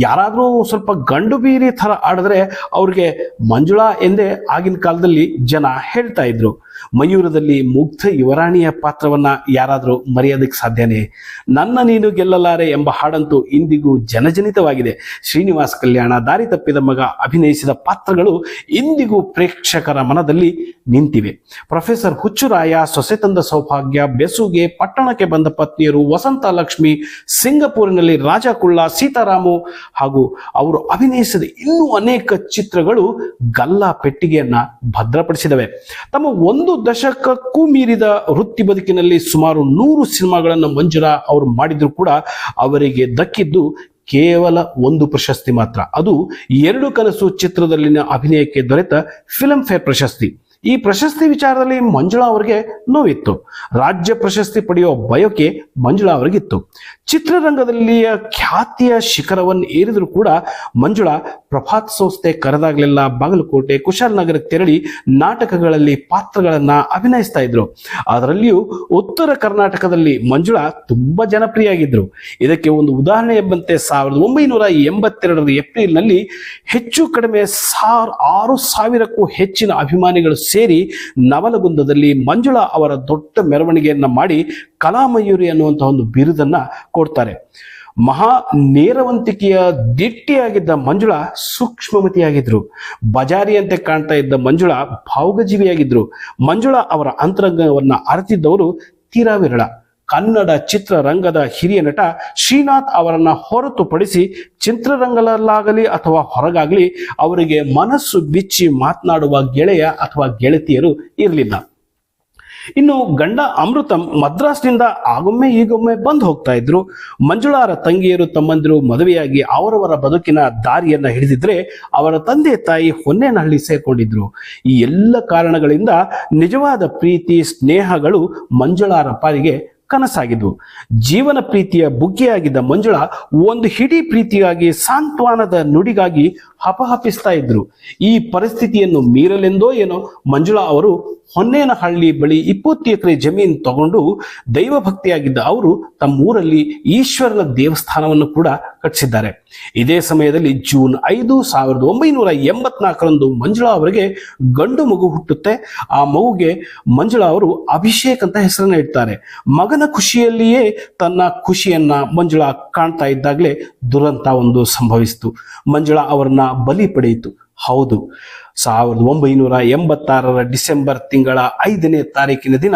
ಯಾರಾದರೂ ಸ್ವಲ್ಪ ಗಂಡು ಬೀರಿ ಥರ ಆಡಿದ್ರೆ ಅವ್ರಿಗೆ ಮಂಜುಳಾ ಎಂದೇ ಆಗಿನ ಕಾಲದಲ್ಲಿ ಜನ ಹೇಳ್ತಾ ಇದ್ರು. ಮಯೂರದಲ್ಲಿ ಮುಗ್ಧ ಯುವರಾಣಿಯ ಪಾತ್ರವನ್ನ ಯಾರಾದರೂ ಮರೆಯೋದಕ್ಕೆ ಸಾಧ್ಯನೇ? ನನ್ನ ನೀನು ಗೆಲ್ಲಲಾರೆ ಎಂಬ ಹಾಡಂತೂ ಇಂದಿಗೂ ಜನಜನಿತವಾಗಿದೆ. ಶ್ರೀನಿವಾಸ್ ಕಲ್ಯಾಣ, ದಾರಿ ತಪ್ಪಿದ ಮಗ ಅಭಿನಯಿಸಿದ ಪಾತ್ರಗಳು ಇಂದಿಗೂ ಪ್ರೇಕ್ಷಕರ ಮನದಲ್ಲಿ ನಿಂತಿವೆ. ಪ್ರೊಫೆಸರ್ ಹುಚ್ಚುರಾಯ, ಸೊಸೆ ತಂದ ಸೌಭಾಗ್ಯ, ಬೆಸುಗೆ, ಪಟ್ಟಣಕ್ಕೆ ಬಂದ ಪತ್ನಿಯರು ವಸಂತ ಲಕ್ಷ್ಮಿ, ಸಿಂಗಪೂರಿನಲ್ಲಿ ರಾಜಕುಳ್ಳ, ಸೀತಾರಾಮು ಹಾಗೂ ಅವರು ಅಭಿನಯಿಸಿದ ಇನ್ನೂ ಅನೇಕ ಚಿತ್ರಗಳು ಗಲ್ಲಾ ಪೆಟ್ಟಿಗೆಯನ್ನ ಭದ್ರಪಡಿಸಿದವೆ. ತಮ್ಮ ಒಂದು ದಶಕಕ್ಕೂ ಮೀರಿದ ವೃತ್ತಿ ಬದುಕಿನಲ್ಲಿ ಸುಮಾರು ನೂರು ಸಿನಿಮಾಗಳನ್ನು ಮಂಜುಳಾ ಅವರು ಮಾಡಿದ್ರು ಕೂಡ ಅವರಿಗೆ ದಕ್ಕಿದ್ದು ಕೇವಲ ಒಂದು ಪ್ರಶಸ್ತಿ ಮಾತ್ರ. ಅದು ಎರಡು ಕನಸು ಚಿತ್ರದಲ್ಲಿನ ಅಭಿನಯಕ್ಕೆ ದೊರೆತ ಫಿಲಂ ಫೇರ್ ಪ್ರಶಸ್ತಿ. ಈ ಪ್ರಶಸ್ತಿ ವಿಚಾರದಲ್ಲಿ ಮಂಜುಳಾ ಅವರಿಗೆ ನೋವಿತ್ತು. ರಾಜ್ಯ ಪ್ರಶಸ್ತಿ ಪಡೆಯುವ ಬಯಕೆ ಮಂಜುಳಾ ಅವರಿಗಿತ್ತು. ಚಿತ್ರರಂಗದಲ್ಲಿಯ ಖ್ಯಾತಿಯ ಶಿಖರವನ್ನು ಏರಿದರೂ ಕೂಡ ಮಂಜುಳಾ ಪ್ರಭಾತ್ ಸಂಸ್ಥೆ ಕರೆದಾಗಲೆಲ್ಲ ಬಾಗಲಕೋಟೆ ಕುಶಾಲನಗರಕ್ಕೆ ತೆರಳಿ ನಾಟಕಗಳಲ್ಲಿ ಪಾತ್ರಗಳನ್ನ ಅಭಿನಯಿಸ್ತಾ ಇದ್ರು. ಅದರಲ್ಲಿಯೂ ಉತ್ತರ ಕರ್ನಾಟಕದಲ್ಲಿ ಮಂಜುಳಾ ತುಂಬಾ ಜನಪ್ರಿಯಾಗಿದ್ರು. ಇದಕ್ಕೆ ಒಂದು ಉದಾಹರಣೆ ಎಂಬಂತೆ ಸಾವಿರದ ಒಂಬೈನೂರ ಎಂಬತ್ತೆರಡರ ಏಪ್ರಿಲ್ನಲ್ಲಿ ಹೆಚ್ಚು ಕಡಿಮೆ ಸಾವಿರ ಆರು ಸಾವಿರಕ್ಕೂ ಹೆಚ್ಚಿನ ಅಭಿಮಾನಿಗಳು ಸೇರಿ ನವಲಗುಂದದಲ್ಲಿ ಮಂಜುಳಾ ಅವರ ದೊಡ್ಡ ಮೆರವಣಿಗೆಯನ್ನು ಮಾಡಿ ಕಲಾಮಯೂರಿ ಅನ್ನುವಂತಹ ಒಂದು ಬಿರುದನ್ನ ಕೊಡ್ತಾರೆ. ಮಹಾ ನೇರವಂತಿಕೆಯ ದಿಟ್ಟಿಯಾಗಿದ್ದ ಮಂಜುಳಾ ಸೂಕ್ಷ್ಮಮತಿಯಾಗಿದ್ರು. ಬಜಾರಿಯಂತೆ ಕಾಣ್ತಾ ಇದ್ದ ಮಂಜುಳಾ ಭಾವುಗಜೀವಿಯಾಗಿದ್ರು. ಮಂಜುಳಾ ಅವರ ಅಂತರಂಗವನ್ನು ಅರಿತಿದ್ದವರು ತೀರಾ ವಿರಳ ಕನ್ನಡ ಚಿತ್ರರಂಗದ ಹಿರಿಯ ನಟ ಶ್ರೀನಾಥ್ ಅವರನ್ನ ಹೊರತುಪಡಿಸಿ ಚಿತ್ರರಂಗದಲ್ಲಾಗಲಿ ಅಥವಾ ಹೊರಗಾಗಲಿ ಅವರಿಗೆ ಮನಸ್ಸು ಬಿಚ್ಚಿ ಮಾತನಾಡುವ ಗೆಳೆಯ ಅಥವಾ ಗೆಳತಿಯರು ಇರಲಿಲ್ಲ. ಇನ್ನು ಗಂಡ ಅಮೃತಂ ಮದ್ರಾಸ್ನಿಂದ ಆಗೊಮ್ಮೆ ಈಗೊಮ್ಮೆ ಬಂದು ಹೋಗ್ತಾ ಇದ್ರು. ಮಂಜುಳಾರ ತಂಗಿಯರು ತಮ್ಮಂದಿರು ಮದುವೆಯಾಗಿ ಅವರವರ ಬದುಕಿನ ದಾರಿಯನ್ನ ಹಿಡಿದಿದ್ರೆ ಅವರ ತಂದೆ ತಾಯಿ ಹೊನ್ನೇನಹಳ್ಳಿ ಸೇರ್ಕೊಂಡಿದ್ರು. ಈ ಎಲ್ಲ ಕಾರಣಗಳಿಂದ ನಿಜವಾದ ಪ್ರೀತಿ, ಸ್ನೇಹಗಳು ಮಂಜುಳಾರ ಪಾಲಿಗೆ ಕನಸಾಗಿದ್ವು ಜೀವನ ಪ್ರೀತಿಯ ಬುಗ್ಗೆಯಾಗಿದ್ದ ಮಂಜುಳಾ ಒಂದು ಹಿಡಿ ಪ್ರೀತಿಯಾಗಿ ಸಾಂತ್ವನದ ನುಡಿಗಾಗಿ ಹಪಹಪಿಸ್ತಾ ಇದ್ರು. ಈ ಪರಿಸ್ಥಿತಿಯನ್ನು ಮೀರಲೆಂದೋ ಏನೋ ಮಂಜುಳಾ ಅವರು ಹೊನ್ನೇನಹಳ್ಳಿ ಬಳಿ ಇಪ್ಪತ್ತು ಎಕರೆ ಜಮೀನು ತಗೊಂಡು ದೈವ ಭಕ್ತಿಯಾಗಿದ್ದ ಅವರು ತಮ್ಮ ಊರಲ್ಲಿ ಈಶ್ವರನ ದೇವಸ್ಥಾನವನ್ನು ಕೂಡ ಕಟ್ಟಿಸಿದ್ದಾರೆ. ಇದೇ ಸಮಯದಲ್ಲಿ ಜೂನ್ ಐದು ಸಾವಿರದ ಒಂಬೈನೂರ ಎಂಬತ್ನಾಲ್ಕರಂದು ಮಂಜುಳಾ ಅವರಿಗೆ ಗಂಡು ಮಗು ಹುಟ್ಟುತ್ತೆ. ಆ ಮಗುಗೆ ಮಂಜುಳಾ ಅವರು ಅಭಿಷೇಕ್ ಅಂತ ಹೆಸರನ್ನ ಇಡ್ತಾರೆ. ಮಗನ ಖುಷಿಯಲ್ಲಿಯೇ ತನ್ನ ಖುಷಿಯನ್ನ ಮಂಜುಳಾ ಕಾಣ್ತಾ ಇದ್ದಾಗಲೇ ದುರಂತ ಒಂದು ಸಂಭವಿಸಿತು. ಮಂಜುಳಾ ಅವರನ್ನ ಬಲಿ ಪಡೆಯಿತು. ಹೌದು, ಸಾವಿರದ ಒಂಬೈನೂರ ಎಂಬತ್ತಾರರ ಡಿಸೆಂಬರ್ ತಿಂಗಳ ಐದನೇ ತಾರೀಕಿನ ದಿನ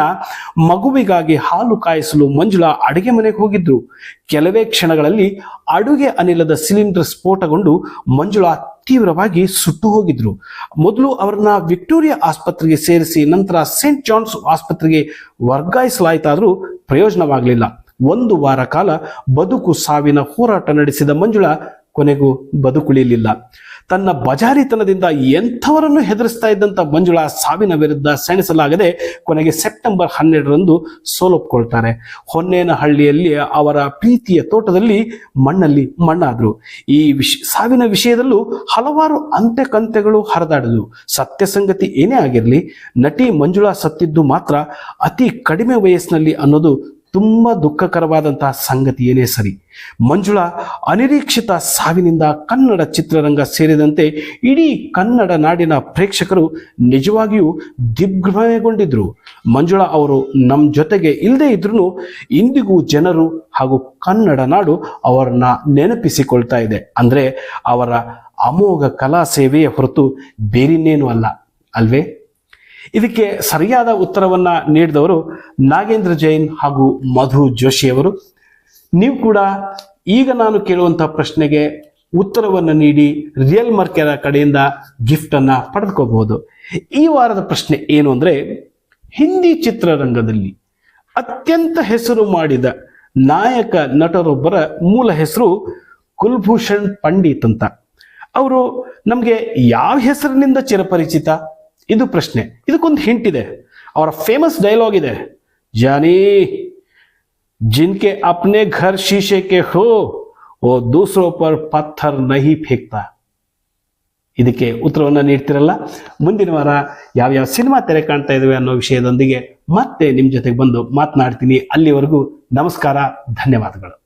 ಮಗುವಿಗಾಗಿ ಹಾಲು ಕಾಯಿಸಲು ಮಂಜುಳಾ ಅಡುಗೆ ಮನೆಗೆ ಹೋಗಿದ್ರು. ಕೆಲವೇ ಕ್ಷಣಗಳಲ್ಲಿ ಅಡುಗೆ ಅನಿಲದ ಸಿಲಿಂಡರ್ ಸ್ಫೋಟಗೊಂಡು ಮಂಜುಳಾ ತೀವ್ರವಾಗಿ ಸುಟ್ಟು ಹೋಗಿದ್ರು. ಮೊದಲು ಅವರನ್ನ ವಿಕ್ಟೋರಿಯಾ ಆಸ್ಪತ್ರೆಗೆ ಸೇರಿಸಿ ನಂತರ ಸೇಂಟ್ ಜಾನ್ಸ್ ಆಸ್ಪತ್ರೆಗೆ ವರ್ಗಾಯಿಸಲಾಯಿತಾದರೂ ಪ್ರಯೋಜನವಾಗಲಿಲ್ಲ. ಒಂದು ವಾರ ಕಾಲ ಬದುಕು ಸಾವಿನ ಹೋರಾಟ ನಡೆಸಿದ ಮಂಜುಳಾ ಕೊನೆಗೂ ಬದುಕುಳಿಯಲಿಲ್ಲ. ತನ್ನ ಬಜಾರಿತನದಿಂದ ಎಂಥವರನ್ನು ಹೆದರಿಸ್ತಾ ಇದ್ದಂಥ ಮಂಜುಳಾ ಸಾವಿನ ವಿರುದ್ಧ ಸೆಣಸಲಾಗದೆ ಕೊನೆಗೆ ಸೆಪ್ಟೆಂಬರ್ ಹನ್ನೆರಡರಂದು ಸೋಲೊಪ್ಕೊಳ್ತಾರೆ. ಹೊನ್ನೇನಹಳ್ಳಿಯಲ್ಲಿ ಅವರ ಪ್ರೀತಿಯ ತೋಟದಲ್ಲಿ ಮಣ್ಣಲ್ಲಿ ಮಣ್ಣಾದರು. ಈ ಸಾವಿನ ವಿಷಯದಲ್ಲೂ ಹಲವಾರು ಅಂತೆ ಕಂತೆಗಳು ಹರಿದಾಡಿದ್ವು. ಸತ್ಯ ಸಂಗತಿ ಏನೇ ಆಗಿರಲಿ, ನಟಿ ಮಂಜುಳಾ ಸತ್ತಿದ್ದು ಮಾತ್ರ ಅತಿ ಕಡಿಮೆ ವಯಸ್ಸಿನಲ್ಲಿ ಅನ್ನೋದು ತುಂಬ ದುಃಖಕರವಾದಂತಹ ಸಂಗತಿ ಏನೇ ಸರಿ. ಮಂಜುಳಾ ಅನಿರೀಕ್ಷಿತ ಸಾವಿನಿಂದ ಕನ್ನಡ ಚಿತ್ರರಂಗ ಸೇರಿದಂತೆ ಇಡೀ ಕನ್ನಡ ನಾಡಿನ ಪ್ರೇಕ್ಷಕರು ನಿಜವಾಗಿಯೂ ದಿಗ್ಭ್ರಮೆಗೊಂಡಿದ್ರು. ಮಂಜುಳಾ ಅವರು ನಮ್ಮ ಜೊತೆಗೆ ಇಲ್ಲದೆ ಇದ್ರೂ ಇಂದಿಗೂ ಜನರು ಹಾಗೂ ಕನ್ನಡ ನಾಡು ಅವರನ್ನ ನೆನಪಿಸಿಕೊಳ್ತಾ ಇದೆ. ಅಂದರೆ ಅವರ ಅಮೋಘ ಕಲಾ ಸೇವೆಯ ಹೊರತು ಬೇರಿನ್ನೇನೂ ಅಲ್ಲ. ಅಲ್ವೇ? ಇದಕ್ಕೆ ಸರಿಯಾದ ಉತ್ತರವನ್ನ ನೀಡಿದವರು ನಾಗೇಂದ್ರ ಜೈನ್ ಹಾಗೂ ಮಧು ಜೋಶಿಯವರು ನೀವು ಕೂಡ ಈಗ ನಾನು ಕೇಳುವಂಥ ಪ್ರಶ್ನೆಗೆ ಉತ್ತರವನ್ನು ನೀಡಿ ರಿಯಲ್ ಮಾರ್ಕೆರ ಕಡೆಯಿಂದ ಗಿಫ್ಟನ್ನು ಪಡೆದುಕೋಬಹುದು ಈ ವಾರದ ಪ್ರಶ್ನೆ ಏನು ಅಂದರೆ, ಹಿಂದಿ ಚಿತ್ರರಂಗದಲ್ಲಿ ಅತ್ಯಂತ ಹೆಸರು ಮಾಡಿದ ನಾಯಕ ನಟರೊಬ್ಬರ ಮೂಲ ಹೆಸರು ಕುಲ್ಭೂಷಣ್ ಪಂಡಿತ್ ಅಂತ. ಅವರು ನಮಗೆ ಯಾವ ಹೆಸರಿನಿಂದ ಚಿರಪರಿಚಿತ? ಇದು ಪ್ರಶ್ನೆ. ಇದಕ್ಕೊಂದು ಹಿಂಟ್ ಇದೆ. ಅವರ ಫೇಮಸ್ ಡೈಲಾಗ್ ಇದೆ. ಜಾನಿ ಜಿನ್ಕೆ ಅಪ್ನೆ ಘರ್ ಶೀಶೆ ಕೆ ಹೋ, ಓ ದೂಸರೋ ಪರ್ ಪತ್ಥರ್ ನಹಿ ಫೇಕ್ತಾ. ಇದಕ್ಕೆ ಉತ್ತರವನ್ನು ನೀಡ್ತಿರಲ್ಲ. ಮುಂದಿನ ವಾರ ಯಾವ ಸಿನಿಮಾ ತೆರೆ ಕಾಣ್ತಾ ಇದ್ದೇವೆ ಅನ್ನೋ ವಿಷಯದೊಂದಿಗೆ ಮತ್ತೆ ನಿಮ್ಮ ಜೊತೆಗೆ ಬಂದು ಮಾತನಾಡ್ತೀನಿ. ಅಲ್ಲಿವರೆಗೂ ನಮಸ್ಕಾರ, ಧನ್ಯವಾದಗಳು.